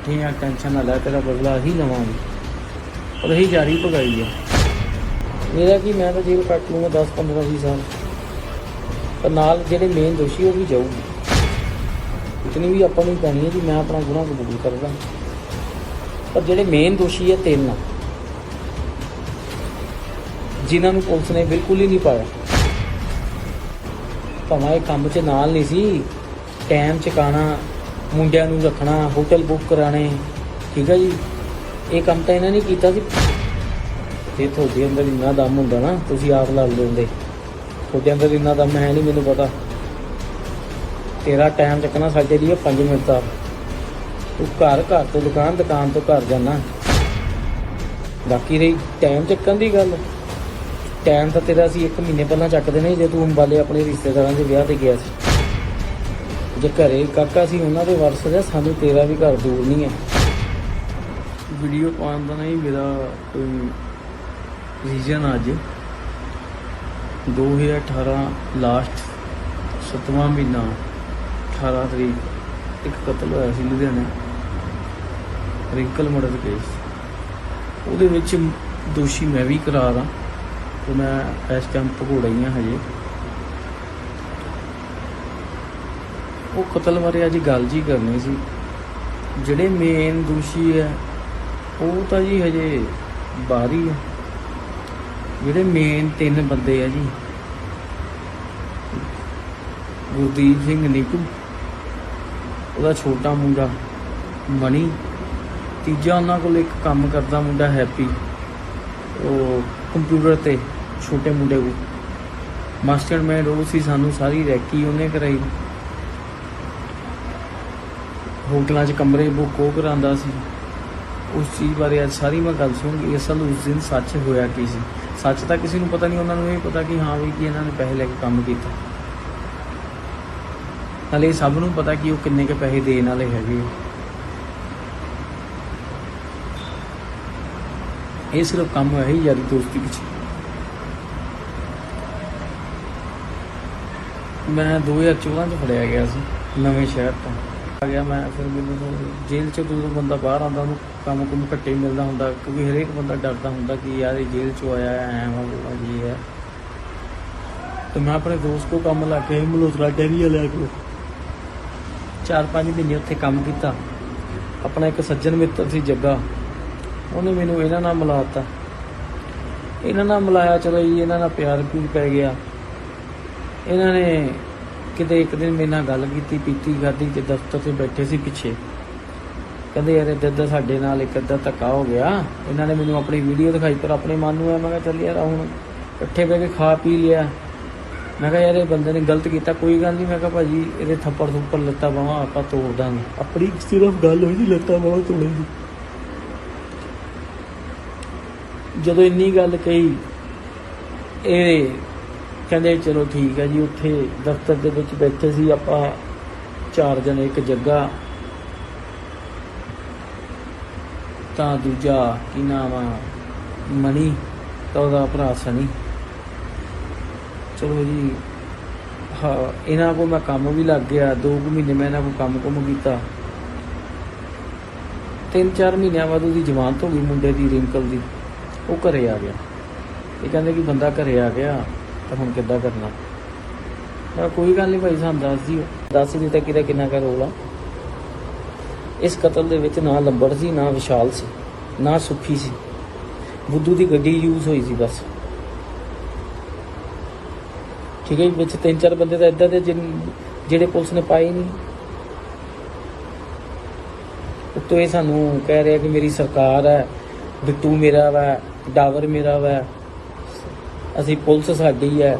ਬੈਠੇ ਆ ਟੈਨਸ਼ਨ ਨਾ ਲੈ ਤੇਰਾ ਬਦਲਾ ਹੀ ਲਵਾਂਗੇ। ਪਰ ਹੀ ਜਾਰੀ ਭਗਾਈ ਆ। ਮੇਰਾ ਕੀ ਮੈਂ ਤਾਂ ਜੇਲ੍ਹ ਕੱਟ ਲੂੰਗਾ 10 15 20 ਸਾਲ। ਪਰ ਨਾਲ ਜਿਹੜੇ ਮੇਨ ਦੋਸ਼ੀ ਉਹ ਵੀ ਜਾਊਗੀ। ਇਤਨੀ ਵੀ ਆਪਾਂ ਨੂੰ ਪੈਣੀ ਹੈ ਕਿ ਮੈਂ ਆਪਣਾ ਗੁਨਾਹ ਕਬੂਲ ਕਰਦਾ। ਪਰ ਜਿਹੜੇ ਮੇਨ ਦੋਸ਼ੀ ਹੈ ਤਿੰਨ ਆ, ਜਿਨ੍ਹਾਂ ਨੂੰ ਪੁਲਿਸ ਨੇ ਬਿਲਕੁਲ ਹੀ ਨਹੀਂ ਪਾਇਆ। ਭਾਵੇਂ ਇਹ ਕੰਮ 'ਚ ਨਾਲ ਨਹੀਂ ਸੀ ਟਾਈਮ ਚਕਾਣਾ ਮੁੰਡਿਆਂ ਨੂੰ ਰੱਖਣਾ ਹੋਟਲ ਬੁੱਕ ਕਰਾਣੇ, ਠੀਕ ਹੈ ਜੀ? ਇਹ ਕੰਮ ਤਾਂ ਇਹਨਾਂ ਨੇ ਕੀਤਾ ਸੀ। ਤੇ ਤੁਹਾਡੇ ਅੰਦਰ ਇੰਨਾ ਦਮ ਹੁੰਦਾ ਨਾ, ਤੁਸੀਂ ਆਪ ਲੜ ਲੈਂਦੇ। ਤੁਹਾਡੇ ਅੰਦਰ ਇੰਨਾ ਦਮ ਹੈ ਨਹੀਂ ਮੈਨੂੰ ਪਤਾ। ਤੇਰਾ ਟਾਈਮ ਚੱਕਣਾ ਸਾਡੇ ਲਈ 5 ਮਿੰਟ ਦਾ। ਤੂੰ ਘਰ ਘਰ ਤੋਂ ਦੁਕਾਨ ਦੁਕਾਨ ਤੋਂ ਘਰ ਜਾਣਾ। ਬਾਕੀ ਰਹੀ ਟਾਈਮ ਚੱਕਣ ਦੀ ਗੱਲ। ਟਾਈਮ ਤਾਂ ਤੇਰਾ ਅਸੀਂ 1 ਮਹੀਨੇ ਪਹਿਲਾਂ ਚੱਕਦੇ ਨੇ ਜੇ ਤੂੰ ਅੰਬਾਲੇ ਆਪਣੇ ਰਿਸ਼ਤੇਦਾਰਾਂ ਦੇ ਵਿਆਹ ਤੇ ਗਿਆ ਸੀ। ਜੇ ਘਰੇ ਕਾਕਾ ਸੀ, ਉਹਨਾਂ ਦੇ ਵਾਰਸ ਦਾ, ਸਾਨੂੰ ਤੇਰਾ ਵੀ ਘਰ ਦੂਰ ਨਹੀਂ ਹੈ। ਵੀਡੀਓ ਪਾਉਣ ਦਾ ਨਹੀਂ, ਮੇਰਾ ਕੋਈ ਰੀਜਨ ਅੱਜ। 2018 ਲਾਸਟ ਸਤਵਾਂ ਮਹੀਨਾ 18 ਤਰੀਕ, ਇੱਕ ਕਤਲ ਹੋਇਆ ਸੀ ਲੁਧਿਆਣੇ। ਰਿੰਕਲ ਮਰਡਰ ਕੇਸ ਉਹਦੇ ਵਿੱਚ ਦੋਸ਼ੀ ਮੈਂ ਵੀ ਕਰਾਰ ਹਾਂ ਤੇ ਮੈਂ ਇਸ ਟਾਈਮ ਭਗੋੜਾ ਹੀ ਹਾਂ ਹਜੇ। ਉਹ ਕਤਲ ਬਾਰੇ ਅੱਜ ਗੱਲ ਜੀ ਕਰਨੀ ਸੀ। ਜਿਹੜੇ ਮੇਨ ਦੋਸ਼ੀ ਹੈ, ਉਹ ਤਾਂ ਜੀ ਹਜੇ ਬਾਹਰੀ ਹੈ ਜਿਹੜੇ ਮੇਨ ਤਿੰਨ ਬੰਦੇ ਆ ਜੀ, ਗੁਰਦੀਪ ਸਿੰਘ, ਨੀਕੂ, ਉਹਦਾ ਛੋਟਾ ਮੁੰਡਾ ਮਣੀ ਤੀਜਾ ਉਹਨਾਂ ਕੋਲ ਇੱਕ ਕੰਮ ਕਰਦਾ ਮੁੰਡਾ ਹੈਪੀ, ਉਹ ਕੰਪਿਊਟਰ ਤੇ ਛੋਟੇ ਮੁੰਡੇ ਕੋ ਮਾਸਟਰਮਾਈਂਡ ਉਹ ਸੀ, ਸਾਨੂੰ ਸਾਰੀ ਰੈਕੀ ਉਹਨੇ ਕਰਾਈ। ਹੋਟਲਾਂ 'ਚ ਕਮਰੇ ਬੁੱਕ ਉਹ ਕਰਾਂਦਾ ਸੀ। ਉਸ ਚੀਜ਼ ਬਾਰੇ ਅੱਜ ਸਾਰੀ ਮੈਂ ਗੱਲ ਸੁਣਗੀ। ਅਸਲ ਉਸ ਦਿਨ ਸੱਚ ਹੋਇਆ ਕੀ ਸੀ? ਸੱਚ ਤਾਂ ਕਿਸੇ ਨੂੰ ਪਤਾ ਨਹੀਂ, ਉਹਨਾਂ ਨੂੰ ਇਹ ਪਤਾ ਕਿ ਹਾਂ ਵੀ ਕਿ ਇਹਨਾਂ ਨੇ ਪੈਸੇ ਲੈ ਕੇ ਕੰਮ ਕੀਤਾ। ਹਲੇ ਸਭ ਨੂੰ ਪਤਾ ਕਿ ਉਹ ਕਿੰਨੇ ਕੇ ਪੈਸੇ ਦੇਣ ਵਾਲੇ ਹੈਗੇ ਇਹ ਸਿਰਫ ਕੰਮ ਹੈ ਹੀ ਯਾਰੀ ਦੋਸਤੀ ਵਿੱਚ। ਮੈਂ 2014 ਚ ਫੜਿਆ ਗਿਆ ਸੀ, ਨਵੇਂ ਸ਼ਹਿਰ ਤੋਂ। ਆ ਗਿਆ, ਮੈਂ ਫਿਰ ਮੈਨੂੰ ਜੇਲ੍ਹ ਚ ਜਦੋਂ ਬੰਦਾ ਬਾਹਰ ਆਉਂਦਾ, ਉਹਨੂੰ ਕੰਮ ਕੁਮ ਘੱਟੇ ਮਿਲਦਾ ਹੁੰਦਾ। ਕਿਉਂਕਿ ਹਰੇਕ ਬੰਦਾ ਡਰਦਾ ਹੁੰਦਾ ਕਿ ਯਾਰ ਇਹ ਜੇਲ੍ਹ ਚੋਂ ਆਇਆ, ਐ ਵਾ ਜੀ ਹੈ। ਤੇ ਮੈਂ ਆਪਣੇ ਦੋਸਤ ਕੋ ਕੰਮ ਲਾ ਕੇ ਮਲੋਤਰਾ ਡੈਰੀ ਵਾਲਿਆ ਕੋ ਚਾਰ ਪੰਜ ਮਹੀਨੇ ਉੱਥੇ ਕੰਮ ਕੀਤਾ। ਆਪਣਾ ਇੱਕ ਸੱਜਣ ਮਿੱਤਰ ਸੀ ਜੱਗਾ। ਉਹਨੇ ਮੈਨੂੰ ਇਹਨਾਂ ਨਾਲ ਮਿਲਾਤਾ। ਇਹਨਾਂ ਨਾਲ ਮਿਲਾਇਆ, ਚਲੋ ਜੀ, ਇਹਨਾਂ ਨਾਲ ਪਿਆਰ ਵੀ ਪੈ ਗਿਆ। ਇਹਨਾਂ ਨੇ ਕਿਤੇ ਇੱਕ ਦਿਨ ਮੇਰੇ ਨਾਲ ਗੱਲ ਕੀਤੀ ਪੀਤੀ ਖਾਦੀ ਤੇ ਦਫ਼ਤਰ 'ਤੇ ਬੈਠੇ ਸੀ ਪਿੱਛੇ। ਕਹਿੰਦੇ ਯਾਰ ਇੱਦਾਂ ਇੱਦਾਂ ਸਾਡੇ ਨਾਲ ਇੱਕ ਅੱਧਾ ਧੱਕਾ ਹੋ ਗਿਆ। ਇਹਨਾਂ ਨੇ ਮੈਨੂੰ ਆਪਣੀ ਵੀਡੀਓ ਦਿਖਾਈ ਪਰ ਆਪਣੇ ਮਨ ਨੂੰ ਆ ਮੈਂ ਕਿਹਾ ਚੱਲ ਯਾਰ ਹੁਣ ਇਕੱਠੇ ਬਹਿ ਕੇ ਖਾ ਪੀ ਲਿਆ। ਮੈਂ ਕਿਹਾ ਯਾਰ ਇਹ ਬੰਦੇ ਨੇ ਗਲਤ ਕੀਤਾ ਕੋਈ ਗੱਲ ਨਹੀਂ ਮੈਂ ਕਿਹਾ ਭਾਜੀ ਇਹਦੇ ਥੱਪੜ ਥੁੱਪੜ ਲੱਤਾਂ ਬਾਹਾਂ ਆਪਾਂ ਤੋੜ ਦਾਂਗੇ। ਆਪਣੀ ਸਿਰਫ ਗੱਲ ਹੋਈ ਸੀ ਲੱਤਾਂ ਬਾਹਾਂ ਤੋੜਨ ਦੀ। ਜਦੋਂ ਇੰਨੀ ਗੱਲ ਕਹੀ ਇਹ ਕਹਿੰਦੇ ਚਲੋ ਠੀਕ ਹੈ ਜੀ, ਉੱਥੇ ਦਫ਼ਤਰ ਦੇ ਵਿੱਚ ਬੈਠੇ ਸੀ ਆਪਾਂ, ਚਾਰ ਜਣੇ ਇੱਕ ਜੱਗਾ ਤਾਂ ਦੂਜਾ ਕੀ ਨਾਮ ਆ? ਮਣੀ ਤਾਂ ਉਹਦਾ ਭਰਾ ਸਣੀ ਚਲੋ ਜੀ, ਹਾਂ, ਇਹਨਾਂ ਕੋਲ ਮੈਂ ਕੰਮ ਵੀ ਲੱਗ ਗਿਆ 2 ਮਹੀਨੇ ਮੈਂ ਇਹਨਾਂ ਕੋਲ ਕੰਮ ਕੁਮ ਕੀਤਾ। ਤਿੰਨ ਚਾਰ ਮਹੀਨਿਆਂ ਬਾਅਦ ਉਹਦੀ ਜ਼ਮਾਨਤ ਹੋ ਗਈ ਮੁੰਡੇ ਦੀ ਰਿੰਕਲ ਦੀ। ਉਹ ਘਰੇ ਆ ਗਿਆ। ਇਹ ਕਹਿੰਦੇ ਕਿ ਬੰਦਾ ਘਰੇ ਆ ਗਿਆ। ਤਾਂ ਹੁਣ ਕਿੱਦਾਂ ਕਰਨਾ? ਮੈਂ ਕੋਈ ਗੱਲ ਨਹੀਂ ਭਾਈ ਸਾਨੂੰ ਦੱਸ ਦਿਓ। ਦੱਸ ਦਿੱਤਾ ਕਿਹਦਾ ਕਿੰਨਾ ਕੁ ਰੋਲ। ਆ ਇਸ ਕਤਲ ਦੇ ਵਿੱਚ ਨਾ ਲੰਬੜ ਸੀ ਨਾ ਵਿਸ਼ਾਲ ਸੀ ਨਾ ਸੁੱਖੀ ਸੀ। ਬੁੱਧੂ ਦੀ ਗੱਡੀ ਯੂਜ਼ ਹੋਈ ਸੀ ਬਸ। ਠੀਕ ਹੈ ਜੀ, ਵਿੱਚ ਤਿੰਨ ਚਾਰ ਬੰਦੇ ਤਾਂ ਇਦਾਂ ਦੇ ਜਿਨ- ਜਿਹੜੇ ਪੁਲਿਸ ਨੇ ਪਾਏ ਨਹੀਂ। ਉੱਤੋਂ ਇਹ ਸਾਨੂੰ ਕਹਿ ਰਿਹਾ ਕਿ ਮੇਰੀ ਸਰਕਾਰ ਹੈ ਬਿੱਟੂ ਮੇਰਾ ਵਾ ਡਾਵਰ ਮੇਰਾ ਵਾ। ਅਸੀਂ ਪੁਲਿਸ ਸਾਡੀ ਹੈ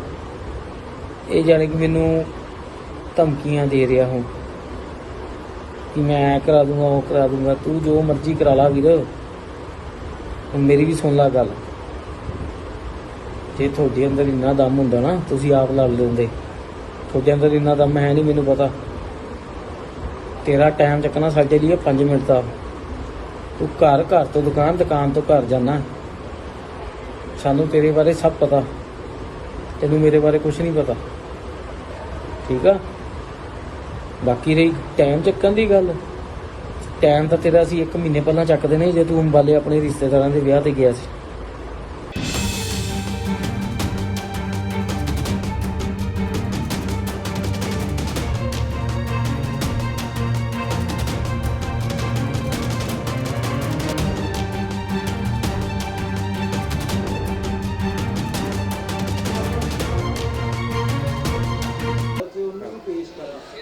ਇਹ ਜਾਣੀ ਕਿ ਮੈਨੂੰ ਧਮਕੀਆਂ ਦੇ ਰਿਹਾ ਹੁਣ ਕਿ ਮੈਂ ਐਂ ਕਰਾ ਦੂੰਗਾ, ਉਹ ਕਰਾ ਦੂੰਗਾ। ਤੂੰ ਜੋ ਮਰਜ਼ੀ ਕਰਾ ਲਾ ਵੀਰ। ਹੁਣ ਮੇਰੀ ਵੀ ਸੁਣ ਲੈ ਗੱਲ। ਜੇ ਤੁਹਾਡੇ ਅੰਦਰ ਇੰਨਾ ਦਮ ਹੁੰਦਾ ਨਾ, ਤੁਸੀਂ ਆਪ ਲੜ ਲੈਂਦੇ। ਤੁਹਾਡੇ ਅੰਦਰ ਇੰਨਾ ਦਮ ਹੈ ਨਹੀਂ ਮੈਨੂੰ ਪਤਾ। ਤੇਰਾ ਟਾਈਮ ਚੱਕਣਾ ਸਾਡੇ ਲਈ 5 ਮਿੰਟ ਦਾ। ਤੂੰ ਘਰ ਘਰ ਤੋਂ ਦੁਕਾਨ ਦੁਕਾਨ ਤੋਂ ਘਰ ਜਾਣਾ। ਸਾਨੂੰ ਤੇਰੇ ਬਾਰੇ ਸਭ ਪਤਾ। ਤੈਨੂੰ ਮੇਰੇ ਬਾਰੇ ਕੁਝ ਨਹੀਂ ਪਤਾ। ਠੀਕ ਆ? ਬਾਕੀ ਰਹੀ ਟਾਈਮ ਚੱਕਣ ਦੀ ਗੱਲ। ਟਾਈਮ ਤਾਂ ਤੇਰਾ ਅਸੀਂ 1 ਮਹੀਨੇ ਪਹਿਲਾਂ ਚੱਕਦੇ ਨੇ, ਜੇ ਤੂੰ ਅੰਬਾਲੇ ਆਪਣੇ ਰਿਸ਼ਤੇਦਾਰਾਂ ਦੇ ਵਿਆਹ ਤੇ ਗਿਆ ਸੀ।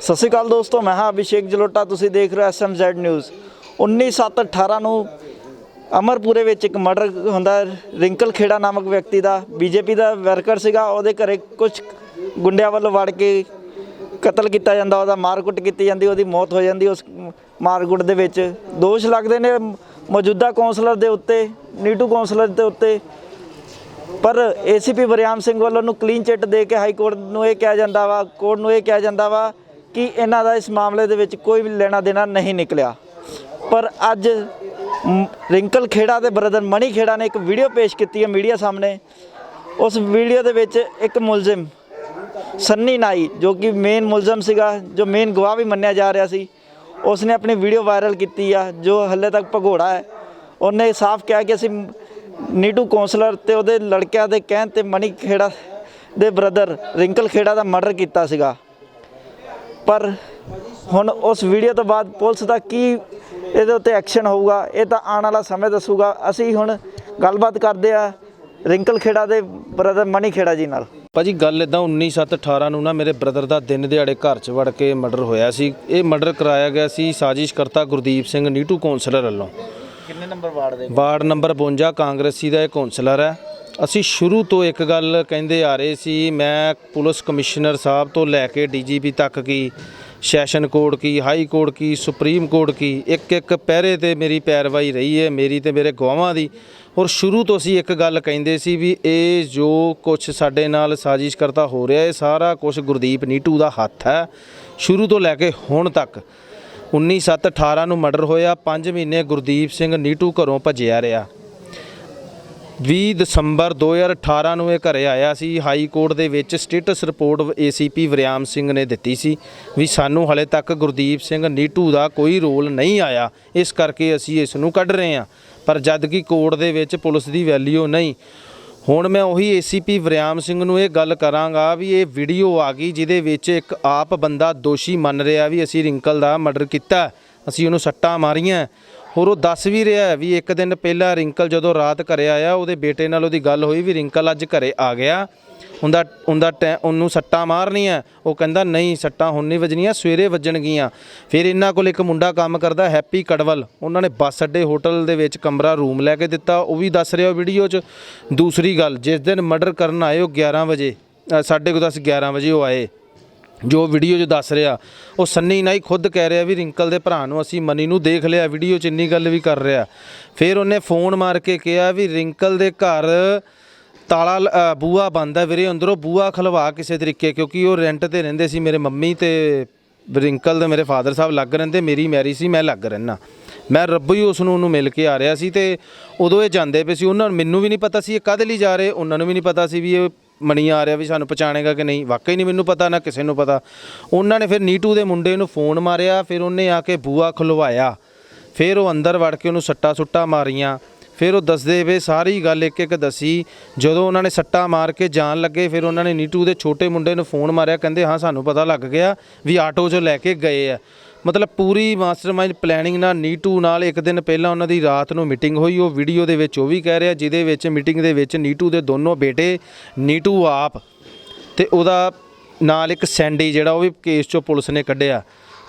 ਸਤਿ ਸ਼੍ਰੀ ਅਕਾਲ ਦੋਸਤੋ, ਮੈਂ ਹਾਂ ਅਭਿਸ਼ੇਕ ਜਲੋਟਾ, ਤੁਸੀਂ ਦੇਖ ਰਹੇ ਹੋ ਐਸਐਮਜ਼ੈਡ ਨਿਊਜ਼ 19718 ਨੂੰ ਅਮਰਪੁਰੇ ਵਿੱਚ ਇੱਕ ਮਰਡਰ ਹੁੰਦਾ ਰਿੰਕਲ ਖੇੜਾ ਨਾਮਕ ਵਿਅਕਤੀ ਦਾ, ਬੀਜੇਪੀ ਦਾ ਵਰਕਰ ਸੀਗਾ, ਉਹਦੇ ਘਰੇ ਕੁਝ ਗੁੰਡਿਆਂ ਵੱਲੋਂ ਵੜ ਕੇ ਕਤਲ ਕੀਤਾ ਜਾਂਦਾ, ਉਹਦਾ ਮਾਰਕੁੱਟ ਕੀਤੀ ਜਾਂਦੀ, ਉਹਦੀ ਮੌਤ ਹੋ ਜਾਂਦੀ, ਉਸ ਮਾਰਕੁੱਟ ਦੇ ਵਿੱਚ ਦੋਸ਼ ਲੱਗਦੇ ਨੇ, ਮੌਜੂਦਾ ਕੌਂਸਲਰ ਦੇ ਉੱਤੇ, ਨੀਟੂ ਕੌਂਸਲਰ ਦੇ ਉੱਤੇ। ਪਰ ਏਸੀਪੀ ਬਰਿਆਮ ਸਿੰਘ ਵੱਲੋਂ ਨੂੰ ਕਲੀਨ ਚਿੱਟ ਦੇ ਕੇ ਹਾਈ ਕੋਰਟ ਨੂੰ ਇਹ ਕਿਹਾ ਜਾਂਦਾ ਵਾ, ਕੋਰਟ ਨੂੰ ਇਹ ਕਿਹਾ ਜਾਂਦਾ ਵਾ ਕਿ ਇਹਨਾਂ ਦਾ ਇਸ ਮਾਮਲੇ ਦੇ ਵਿੱਚ ਕੋਈ ਵੀ ਲੈਣਾ ਦੇਣਾ ਨਹੀਂ ਨਿਕਲਿਆ। ਪਰ ਅੱਜ ਰਿੰਕਲ ਖੇੜਾ ਦੇ ਬ੍ਰਦਰ ਮਣੀ ਖੇੜਾ ਨੇ ਇੱਕ ਵੀਡੀਓ ਪੇਸ਼ ਕੀਤੀ ਹੈ ਮੀਡੀਆ ਸਾਹਮਣੇ। ਉਸ ਵੀਡੀਓ ਦੇ ਵਿੱਚ ਇੱਕ ਮੁਲਜ਼ਮ, ਸੰਨੀ ਨਾਈ, ਜੋ ਕਿ ਮੇਨ ਮੁਲਜ਼ਮ ਸੀਗਾ, ਜੋ ਮੇਨ ਗਵਾਹ ਵੀ ਮੰਨਿਆ ਜਾ ਰਿਹਾ ਸੀ ਉਸ ਨੇ ਆਪਣੀ ਵੀਡੀਓ ਵਾਇਰਲ ਕੀਤੀ ਆ, ਜੋ ਹੱਲੇ ਤੱਕ ਭਗੋੜਾ ਹੈ। ਉਹਨੇ ਸਾਫ਼ ਕਿਹਾ ਕਿ ਅਸੀਂ ਨੀਟੂ ਕੌਂਸਲਰ ਤੇ ਉਹਦੇ ਲੜਕਿਆਂ ਦੇ ਕਹਿਣ ਤੇ ਮਣੀ ਖੇੜਾ ਦੇ ਬ੍ਰਦਰ ਰਿੰਕਲ ਖੇੜਾ ਦਾ ਮਰਡਰ ਕੀਤਾ ਸੀਗਾ। ਪਰ ਹੁਣ ਉਸ ਵੀਡੀਓ ਤੋਂ ਬਾਅਦ ਪੁਲਿਸ ਦਾ ਕੀ ਇਹਦੇ ਉੱਤੇ ਐਕਸ਼ਨ ਹੋਊਗਾ ਇਹ ਤਾਂ ਆਉਣ ਵਾਲਾ ਸਮੇਂ ਦੱਸੂਗਾ। ਅਸੀਂ ਹੁਣ ਗੱਲਬਾਤ ਕਰਦੇ ਆ ਰਿੰਕਲ ਖੇੜਾ ਦੇ ਬ੍ਰਦਰ ਮਣੀ ਖੇੜਾ ਜੀ ਨਾਲ। ਭਾਜੀ ਗੱਲ ਇਦਾਂ 19/7/18 ਨੂੰ ਨਾ ਮੇਰੇ ਬ੍ਰਦਰ ਦਾ ਦਿਨ ਦਿਹਾੜੇ ਘਰ 'ਚ ਵੜ ਕੇ ਮਰਡਰ ਹੋਇਆ ਸੀ। ਇਹ ਮਰਡਰ ਕਰਾਇਆ ਗਿਆ ਸੀ ਸਾਜ਼ਿਸ਼ਕਰਤਾ ਗੁਰਦੀਪ ਸਿੰਘ ਨੀਟੂ ਕੌਂਸਲਰ ਵੱਲੋਂ। ਕਿੰਨੇ ਨੰਬਰ ਵਾਰਡ ਦੇ ਵਾਰਡ ਨੰਬਰ 52 ਕਾਂਗਰਸੀ ਦਾ ਇਹ ਕੌਂਸਲਰ ਹੈ। ਅਸੀਂ ਸ਼ੁਰੂ ਤੋਂ ਇੱਕ ਗੱਲ ਕਹਿੰਦੇ ਆ ਰਹੇ ਸੀ, ਮੈਂ ਪੁਲਿਸ ਕਮਿਸ਼ਨਰ ਸਾਹਿਬ ਤੋਂ ਲੈ ਕੇ ਡੀਜੀਪੀ ਤੱਕ ਕੀ, ਸੈਸ਼ਨ ਕੋਰਟ ਕੀ, ਹਾਈ ਕੋਰਟ ਕੀ, ਸੁਪਰੀਮ ਕੋਰਟ ਕੀ, ਇੱਕ ਇੱਕ ਪਹਿਰੇ ਤੇ ਮੇਰੀ ਪੈਰਵਾਈ ਰਹੀ ਹੈ, ਮੇਰੀ ਤੇ ਮੇਰੇ ਗਵਾਹਾਂ ਦੀ। ਔਰ ਸ਼ੁਰੂ ਤੋਂ ਅਸੀਂ ਇੱਕ ਗੱਲ ਕਹਿੰਦੇ ਸੀ ਵੀ ਇਹ ਜੋ ਕੁਝ ਸਾਡੇ ਨਾਲ ਸਾਜ਼ਿਸ਼ ਕਰਤਾ ਹੋ ਰਿਹਾ, ਇਹ ਸਾਰਾ ਕੁਝ ਗੁਰਦੀਪ ਨੀਟੂ ਦਾ ਹੱਥ ਹੈ, ਸ਼ੁਰੂ ਤੋਂ ਲੈ ਕੇ ਹੁਣ ਤੱਕ। 19/7/18 ਨੂੰ ਮਰਡਰ ਹੋਇਆ 5 ਮਹੀਨੇ ਗੁਰਦੀਪ ਸਿੰਘ ਨੀਟੂ ਘਰੋਂ ਭੱਜਿਆ ਰਿਹਾ। 20 ਦਸੰਬਰ 2018 ਨੂੰ ਇਹ ਘਰੇ ਆਇਆ ਸੀ। ਹਾਈ ਕੋਰਟ ਦੇ ਵਿੱਚ status report ACP Wariam Singh ਨੇ ਦਿੱਤੀ ਸੀ ਵੀ ਸਾਨੂੰ ਹਲੇ ਤੱਕ ਗੁਰਦੀਪ ਸਿੰਘ ਨੀਟੂ ਦਾ ਕੋਈ ਰੋਲ ਨਹੀਂ ਆਇਆ। ਇਸ ਕਰਕੇ ਅਸੀਂ ਇਸ ਨੂੰ ਕੱਢ ਰਹੇ ਹਾਂ। ਪਰ ਜਦ ਕਿ ਕੋਰਟ ਦੇ ਵਿੱਚ ਪੁਲਿਸ ਦੀ ਵੈਲਿਊ ਨਹੀਂ। ਹੁਣ ਮੈਂ ਉਹੀ ਏਸੀਪੀ ਵਰਿਆਮ ਸਿੰਘ ਨੂੰ ਇਹ ਗੱਲ ਕਰਾਂਗਾ ਵੀ ਇਹ ਵੀਡੀਓ ਆ ਗਈ ਜਿਹਦੇ ਵਿੱਚ ਇੱਕ ਆਪ ਬੰਦਾ ਦੋਸ਼ੀ ਮੰਨ ਰਿਹਾ ਵੀ ਅਸੀਂ ਰਿੰਕਲ ਦਾ ਮਰਡਰ ਕੀਤਾ। ਅਸੀਂ ਉਹਨੂੰ ਸੱਟਾਂ ਮਾਰੀਆਂ। ਹੋਰ ਉਹ ਦੱਸ ਵੀ ਰਿਹਾ ਵੀ ਇੱਕ ਦਿਨ ਪਹਿਲਾਂ ਰਿੰਕਲ ਜਦੋਂ ਰਾਤ ਘਰੇ ਆਇਆ, ਉਹਦੇ ਬੇਟੇ ਨਾਲ ਉਹਦੀ ਗੱਲ ਹੋਈ ਵੀ ਰਿੰਕਲ ਅੱਜ ਘਰੇ ਆ ਗਿਆ। ਉਹਦਾ ਉਹਦਾ ਟੈ- ਉਹਨੂੰ ਸੱਟਾਂ ਮਾਰਨੀਆਂ। ਉਹ ਕਹਿੰਦਾ, ਨਹੀਂ, ਸੱਟਾਂ ਹੁਣ ਨਹੀਂ ਵੱਜਣੀਆਂ, ਸਵੇਰੇ ਵੱਜਣਗੀਆਂ। ਫਿਰ ਇਹਨਾਂ ਕੋਲ ਇੱਕ ਮੁੰਡਾ ਕੰਮ ਕਰਦਾ, ਹੈਪੀ ਕੜਵਲ। ਉਹਨਾਂ ਨੇ ਬੱਸ ਅੱਡੇ ਹੋਟਲ ਦੇ ਵਿੱਚ ਕਮਰਾ, ਰੂਮ ਲੈ ਕੇ ਦਿੱਤਾ। ਉਹ ਵੀ ਦੱਸ ਰਿਹਾ ਵੀਡੀਓ 'ਚ। ਦੂਸਰੀ ਗੱਲ, ਜਿਸ ਦਿਨ ਮਰਡਰ ਕਰਨ ਆਏ ਉਹ 11 ਵਜੇ ਸਾਢੇ ਕੁ ਦਸ 11 ਵਜੇ ਉਹ ਆਏ। ਜੋ ਵੀਡੀਓ 'ਚ ਦੱਸ ਰਿਹਾ, ਉਹ ਸੰਨੀ ਨਾਈ ਖੁਦ ਕਹਿ ਰਿਹਾ ਵੀ ਰਿੰਕਲ ਦੇ ਭਰਾ ਨੂੰ ਅਸੀਂ ਮਨੀ ਨੂੰ ਦੇਖ ਲਿਆ ਵੀਡੀਓ 'ਚ ਇੰਨੀ ਗੱਲ ਵੀ ਕਰ ਰਿਹਾ। ਫਿਰ ਉਹਨੇ ਫੋਨ ਮਾਰ ਕੇ ਕਿਹਾ ਵੀ ਰਿੰਕਲ ਦੇ ਘਰ ਤਾਲਾ ਲ- ਬੂਆ ਬੰਦ ਹੈ ਵੀਰੇ, ਅੰਦਰੋਂ ਬੂਆ ਖਲਵਾ ਕਿਸੇ ਤਰੀਕੇ, ਕਿਉਂਕਿ ਉਹ ਰੈਂਟ ਤੇ ਰਹਿੰਦੇ ਸੀ, ਮੇਰੇ ਮੰਮੀ ਤੇ ਰਿੰਕਲ ਦੇ ਮੇਰੇ ਫਾਦਰ ਸਾਹਿਬ ਲੱਗ ਰਹਿੰਦੇ, ਮੇਰੀ ਮੈਰੀ ਸੀ, ਮੈਂ ਲੱਗ ਰਹਿਣਾ ਮੈਂ ਰੱਬੋ ਹੀ ਉਸ ਨੂੰ ਉਹਨੂੰ ਮਿਲ ਕੇ ਆ ਰਿਹਾ ਸੀ ਤੇ ਉਦੋਂ ਇਹ ਜਾਂਦੇ ਪਏ ਸੀ, ਉਹਨਾਂ ਨੂੰ ਮੈਨੂੰ ਵੀ ਨਹੀਂ ਪਤਾ ਸੀ ਇਹ ਕਾਹਦੇ ਲਈ ਜਾ ਰਹੇ, ਉਹਨਾਂ ਨੂੰ ਵੀ ਨਹੀਂ ਪਤਾ ਸੀ ਵੀ ਇਹ ਮਣੀ ਆ ਰਿਹਾ ਵੀ ਸਾਨੂੰ ਪਛਾਣੇਗਾ ਕਿ ਨਹੀਂ, ਵਾਕਈ ਨਹੀਂ ਮੈਨੂੰ ਪਤਾ, ਨਾ ਕਿਸੇ ਨੂੰ ਪਤਾ। ਉਹਨਾਂ ਨੇ ਫਿਰ ਨੀਟੂ ਦੇ ਮੁੰਡੇ ਨੂੰ ਫੋਨ ਮਾਰਿਆ, ਫਿਰ ਉਹਨੇ ਆ ਕੇ ਬੂਆ ਖੁਲਵਾਇਆ। ਫਿਰ ਉਹ ਅੰਦਰ ਵੜ ਕੇ ਉਹਨੂੰ ਸੱਟਾ ਸੁੱਟਾ ਮਾਰੀਆਂ। ਫਿਰ ਉਹ ਦੱਸਦੇ ਵੇ ਸਾਰੀ ਗੱਲ ਇੱਕ ਇੱਕ ਦੱਸੀ। ਜਦੋਂ ਉਹਨਾਂ ਨੇ ਸੱਟਾ ਮਾਰ ਕੇ ਜਾਣ ਲੱਗੇ, ਫਿਰ ਉਹਨਾਂ ਨੇ ਨੀਟੂ ਦੇ ਛੋਟੇ ਮੁੰਡੇ ਨੂੰ ਫੋਨ ਮਾਰਿਆ, ਕਹਿੰਦੇ, ਹਾਂ, ਸਾਨੂੰ ਪਤਾ ਲੱਗ ਗਿਆ ਵੀ ਆਟੋ 'ਚੋਂ ਲੈ ਕੇ ਗਏ ਆ। ਮਤਲਬ ਪੂਰੀ ਮਾਸਟਰਮਾਈਂਡ ਪਲੈਨਿੰਗ ਨਾਲ, ਨੀਟੂ ਨਾਲ ਇੱਕ ਦਿਨ ਪਹਿਲਾਂ ਉਹਨਾਂ ਦੀ ਰਾਤ ਨੂੰ ਮੀਟਿੰਗ ਹੋਈ। ਉਹ ਵੀਡੀਓ ਦੇ ਵਿੱਚ ਉਹ ਵੀ ਕਹਿ ਰਿਹਾ, ਜਿਹਦੇ ਵਿੱਚ ਮੀਟਿੰਗ ਦੇ ਵਿੱਚ ਨੀਟੂ ਦੇ ਦੋਨੋਂ ਬੇਟੇ, ਨੀਟੂ ਆਪ ਤੇ ਉਹਦਾ ਨਾਲ ਇੱਕ ਸੈਂਡੀ ਜਿਹੜਾ ਉਹ ਵੀ ਕੇਸ ਚੋਂ ਪੁਲਿਸ ਨੇ ਕੱਢਿਆ।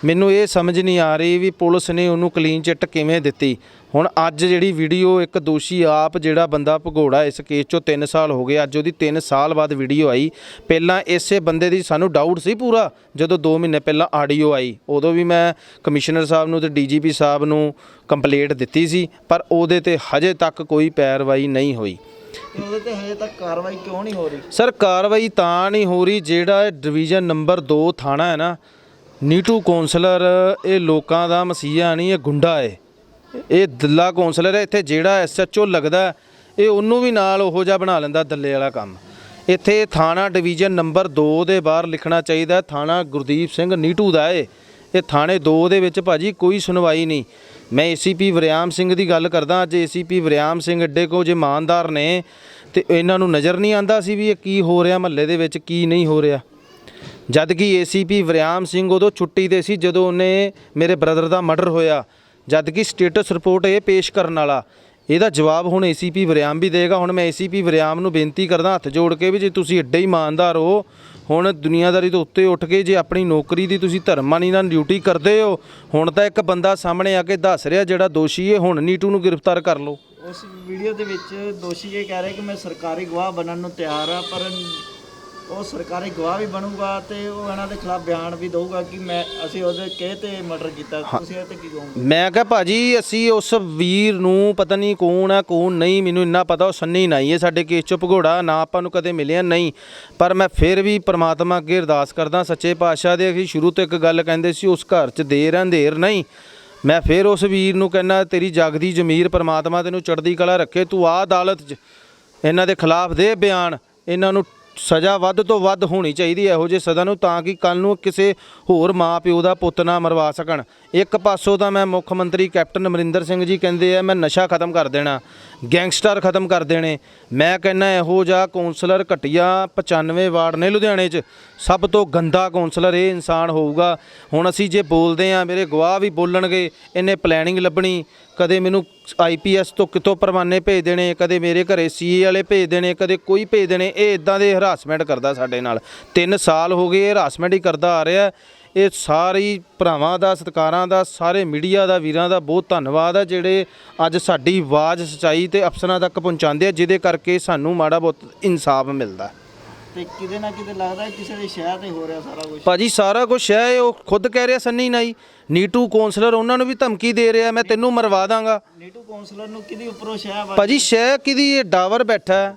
ਮੈਨੂੰ ਇਹ ਸਮਝ ਨਹੀਂ ਆ ਰਹੀ ਵੀ ਪੁਲਿਸ ਨੇ ਉਹਨੂੰ ਕਲੀਨ ਚਿੱਟ ਕਿਵੇਂ ਦਿੱਤੀ। ਹੁਣ ਅੱਜ ਜਿਹੜੀ ਵੀਡੀਓ ਇੱਕ ਦੋਸ਼ੀ ਆਪ ਜਿਹੜਾ ਬੰਦਾ ਭਗੌੜਾ ਇਸ ਕੇਸ ਚੋਂ 3 ਸਾਲ ਹੋ ਗਏ ਅੱਜ ਉਹਦੀ 3 ਸਾਲ ਬਾਅਦ ਵੀਡੀਓ ਆਈ। ਪਹਿਲਾਂ ਇਸੇ ਬੰਦੇ ਦੀ ਸਾਨੂੰ ਡਾਊਟ ਸੀ ਪੂਰਾ ਜਦੋਂ 2 ਮਹੀਨੇ ਪਹਿਲਾਂ ਆਡੀਓ ਆਈ। ਉਦੋਂ ਵੀ ਮੈਂ ਕਮਿਸ਼ਨਰ ਸਾਹਿਬ ਨੂੰ ਤੇ ਡੀਜੀਪੀ ਸਾਹਿਬ ਨੂੰ ਕੰਪਲੇਂਟ ਦਿੱਤੀ ਸੀ ਪਰ ਉਹਦੇ ਤੇ ਹਜੇ ਤੱਕ ਕੋਈ ਪੈਰਵਾਈ ਨਹੀਂ ਹੋਈ। ਉਹਦੇ ਤੇ ਹਜੇ ਤੱਕ ਕਾਰਵਾਈ ਕਿਉਂ ਨਹੀਂ ਹੋ ਰਹੀ? ਸਰ ਕਾਰਵਾਈ ਤਾਂ ਨਹੀਂ ਹੋ ਰਹੀ ਜਿਹੜਾ ਡਿਵੀਜ਼ਨ ਨੰਬਰ 2 ਥਾਣਾ ਹੈ ਨਾ ਨੀਟੂ ਕੌਂਸਲਰ ਇਹ ਲੋਕਾਂ ਦਾ ਮਸੀਹਾ ਨਹੀਂ ਇਹ ਗੁੰਡਾ ਹੈ। ਇਹ ਦੱਲਾ ਕੌਂਸਲਰ ਹੈ, ਇੱਥੇ ਜਿਹੜਾ ਐਸਐਚਓ ਲੱਗਦਾ ਇਹ ਉਹਨੂੰ ਵੀ ਨਾਲ ਉਹੋ ਜਿਹਾ ਬਣਾ ਲੈਂਦਾ ਦੱਲੇ ਵਾਲਾ ਕੰਮ। ਇੱਥੇ ਥਾਣਾ ਡਿਵੀਜ਼ਨ ਨੰਬਰ 2 ਦੇ ਬਾਹਰ ਲਿਖਣਾ ਚਾਹੀਦਾ ਥਾਣਾ ਗੁਰਦੀਪ ਸਿੰਘ ਨੀਟੂ ਦਾ ਏ ਇਹ ਥਾਣੇ 2 ਦੇ ਵਿੱਚ ਭਾਜੀ ਕੋਈ ਸੁਣਵਾਈ ਨਹੀਂ। ਮੈਂ ਏਸੀਪੀ ਵਰਿਆਮ ਸਿੰਘ ਦੀ ਗੱਲ ਕਰਦਾ, ਅੱਜ ਏਸੀਪੀ ਵਰਿਆਮ ਸਿੰਘ ਅੱਡੇ ਕੋ ਜੇ ਇਮਾਨਦਾਰ ਨੇ, ਤੇ ਇਹਨਾਂ ਨੂੰ ਨਜ਼ਰ ਨਹੀਂ ਆਂਦਾ ਸੀ ਵੀ ਇਹ ਕੀ ਹੋ ਰਿਹਾ, ਮਹੱਲੇ ਦੇ ਵਿੱਚ ਕੀ ਨਹੀਂ ਹੋ ਰਿਹਾ। ਜਦ ਕਿ ਏਸੀਪੀ ਵਰਿਆਮ ਸਿੰਘ ਉਦੋਂ ਛੁੱਟੀ ਤੇ ਸੀ, ਜਦੋਂ ਉਹਨੇ ਮੇਰੇ ਬ੍ਰਦਰ ਦਾ ਮਰਡਰ ਹੋਇਆ ਜਦਕਿ ਸਟੇਟਸ ਰਿਪੋਰਟ ਇਹ ਪੇਸ਼ ਕਰਨ ਵਾਲਾ, ਇਹਦਾ ਜਵਾਬ ਹੁਣ ਏਸੀਪੀ ਵਰਿਆਮ ਵੀ ਦੇਗਾ। ਹੁਣ ਮੈਂ ਏਸੀਪੀ ਵਰਿਆਮ ਨੂੰ ਬੇਨਤੀ ਕਰਦਾ, ਹੱਥ ਜੋੜ ਕੇ ਵੀ ਜੇ ਤੁਸੀਂ ਐਡੇ ਇਮਾਨਦਾਰ ਹੋ, ਹੁਣ ਦੁਨੀਆਦਾਰੀ ਤੋਂ ਉੱਤੇ ਉੱਠ ਕੇ ਜੇ ਆਪਣੀ ਨੌਕਰੀ ਦੀ ਤੁਸੀਂ ਧਰਮਾਨੀ ਨਾਲ ਡਿਊਟੀ ਕਰਦੇ ਹੋ, ਹੁਣ ਤਾਂ ਇੱਕ ਬੰਦਾ ਸਾਹਮਣੇ ਆ ਕੇ ਦੱਸ ਰਿਹਾ ਜਿਹੜਾ ਦੋਸ਼ੀ ਹੈ, ਹੁਣ ਨੀਟੂ ਨੂੰ ਗ੍ਰਿਫਤਾਰ ਕਰ ਲਓ। ਉਸ ਵੀਡੀਓ ਦੇ ਵਿੱਚ ਦੋਸ਼ੀ ਇਹ ਕਹਿ ਰਿਹਾ ਕਿ ਮੈਂ ਸਰਕਾਰੀ ਗਵਾਹ ਬਣਨ ਨੂੰ ਤਿਆਰ ਆ, ਪਰ ਉਹ ਸਰਕਾਰੀ ਗਵਾਹ ਵੀ ਬਣੂਗਾ ਤੇ ਉਹ ਇਹਨਾਂ ਦੇ ਖਿਲਾਫ ਬਿਆਨ ਵੀ ਦਊਗਾ ਕਿ ਮੈਂ ਅਸੀਂ ਉਹਦੇ ਕਹੇ ਤੇ ਮਰਡਰ ਕੀਤਾ ਤੁਸੀਂ ਇਹ ਤੇ ਕੀ ਕਹੋਗੇ? ਮੈਂ ਕਿਹਾ ਭਾਜੀ ਅਸੀਂ ਉਸ ਵੀਰ ਨੂੰ ਪਤਾ ਨਹੀਂ ਕੌਣ ਆ ਕੌਣ ਨਹੀਂ ਮੈਨੂੰ ਇੰਨਾ ਪਤਾ ਉਹ ਸੰਨੀ ਨਹੀਂ ਹੈ ਸਾਡੇ ਕੇਸ ਚ ਭਗੋੜਾ ਨਾ ਆਪਾਂ ਨੂੰ ਕਦੇ ਮਿਲਿਆ ਨਹੀਂ। ਪਰ ਮੈਂ ਫਿਰ ਵੀ ਪ੍ਰਮਾਤਮਾ ਅੱਗੇ ਅਰਦਾਸ ਕਰਦਾ ਸੱਚੇ ਪਾਤਸ਼ਾਹ ਦੇ ਅਸੀਂ ਸ਼ੁਰੂ ਤੋਂ ਇੱਕ ਗੱਲ ਕਹਿੰਦੇ ਸੀ ਉਸ ਘਰ 'ਚ ਦੇਰ ਅੰਧੇਰ ਨਹੀਂ। ਮੈਂ ਫਿਰ ਉਸ ਵੀਰ ਨੂੰ ਕਹਿੰਦਾ ਤੇਰੀ ਜਗਦੀ ਜ਼ਮੀਰ ਪ੍ਰਮਾਤਮਾ ਤੈਨੂੰ ਚੜ੍ਹਦੀ ਕਲਾ ਰੱਖੇ ਤੂੰ ਆ ਅਦਾਲਤ 'ਚ ਇਹਨਾਂ ਦੇ ਖਿਲਾਫ ਦੇ ਬਿਆਨ ਇਹਨਾਂ ਨੂੰ ਸਜ਼ਾ ਵੱਧ ਤੋਂ ਵੱਧ ਹੋਣੀ ਚਾਹੀਦੀ ਹੈ ਇਹੋ ਜਿਹੇ ਸਜ਼ਾ ਨੂੰ, ਤਾਂ ਕਿ ਕੱਲ ਨੂੰ ਕਿਸੇ ਹੋਰ ਮਾਂ ਪਿਓ ਦਾ ਪੁੱਤ ਨਾ ਮਰਵਾ ਸਕਣ। ਇੱਕ ਪਾਸੋਂ ਤਾਂ ਮੈਂ ਮੁੱਖ ਮੰਤਰੀ ਕੈਪਟਨ ਅਮਰਿੰਦਰ ਸਿੰਘ ਜੀ ਕਹਿੰਦੇ ਆ, ਮੈਂ ਨਸ਼ਾ ਖਤਮ ਕਰ ਦੇਣਾ, ਗੈਂਗਸਟਰ ਖਤਮ ਕਰ ਦੇਣੇ। ਮੈਂ ਕਹਿੰਦਾ ਇਹੋ ਜਿਹਾ ਕੌਂਸਲਰ ਘਟਿਆ 95 ਵਾਰਡ ਨੇ ਲੁਧਿਆਣੇ 'ਚ। ਸਭ ਤੋਂ ਗੰਦਾ ਕੌਂਸਲਰ ਇਹ ਇਨਸਾਨ ਹੋਊਗਾ। ਹੁਣ ਅਸੀਂ ਜੇ ਬੋਲਦੇ ਆ ਮੇਰੇ ਗਵਾਹ ਵੀ ਬੋਲਣਗੇ, ਇਹਨੇ ਪਲੈਨਿੰਗ ਲੱਭਣੀ। ਕਦੇ ਮੈਨੂੰ ਆਈਪੀਐਸ ਤੋਂ ਕਿਤੋਂ ਪਰਵਾਨੇ ਭੇਜ ਦੇਣੇ, ਕਦੇ ਮੇਰੇ ਘਰੇ ਸੀਏ ਵਾਲੇ ਭੇਜ ਦੇਣੇ, ਕਦੇ ਕੋਈ ਭੇਜ ਦੇਣੇ, ਇਹ ਇਦਾਂ ਦੇ ਹਰਾਸਮੈਂਟ ਕਰਦਾ ਸਾਡੇ ਨਾਲ। 3 ਸਾਲ ਹੋ ਗਏ ਇਹ ਹਰਾਸਮੈਂਟ ਹੀ ਕਰਦਾ ਆ ਰਿਹਾ। ਇਹ ਸਾਰੀ ਭਰਾਵਾਂ ਦਾ, ਸਤਿਕਾਰਾਂ ਦਾ, ਸਾਰੇ ਮੀਡੀਆ ਦਾ, ਵੀਰਾਂ ਦਾ ਬਹੁਤ ਧੰਨਵਾਦ ਆ, ਜਿਹੜੇ ਅੱਜ ਸਾਡੀ ਆਵਾਜ਼ ਸਚਾਈ ਤੇ ਅਫਸਰਾਂ ਤੱਕ ਪਹੁੰਚਾਉਂਦੇ ਆ, ਜਿਹਦੇ ਕਰਕੇ ਸਾਨੂੰ ਮਾੜਾ ਬਹੁਤ ਇਨਸਾਫ ਮਿਲਦਾ। ਤੇ ਕਿਤੇ ਨਾ ਕਿਤੇ ਲੱਗਦਾ ਹੈ ਕਿਸੇ ਦੇ ਸ਼ਹਿਰ ਤੇ ਹੋ ਰਿਹਾ ਸਾਰਾ ਕੁਝ ਭਾਜੀ ਸਾਰਾ ਕੁਝ ਹੈ ਉਹ ਖੁਦ ਕਹਿ ਰਿਹਾ ਸੰਨੀ ਨਾਈ। ਨੀਟੂ ਕੌਂਸਲਰ ਉਹਨਾਂ ਨੂੰ ਵੀ ਧਮਕੀ ਦੇ ਰਿਹਾ ਮੈਂ ਤੈਨੂੰ ਮਰਵਾ ਦਾਂਗਾ। ਨੀਟੂ ਕੌਂਸਲਰ ਨੂੰ ਕਿਹਦੀ ਉੱਪਰੋਂ ਸ਼ਹਿਰ ਵਾ ਭਾਜੀ ਸ਼ਹਿ ਕਿਹਦੀ? ਇਹ ਡਾਵਰ ਬੈਠਾ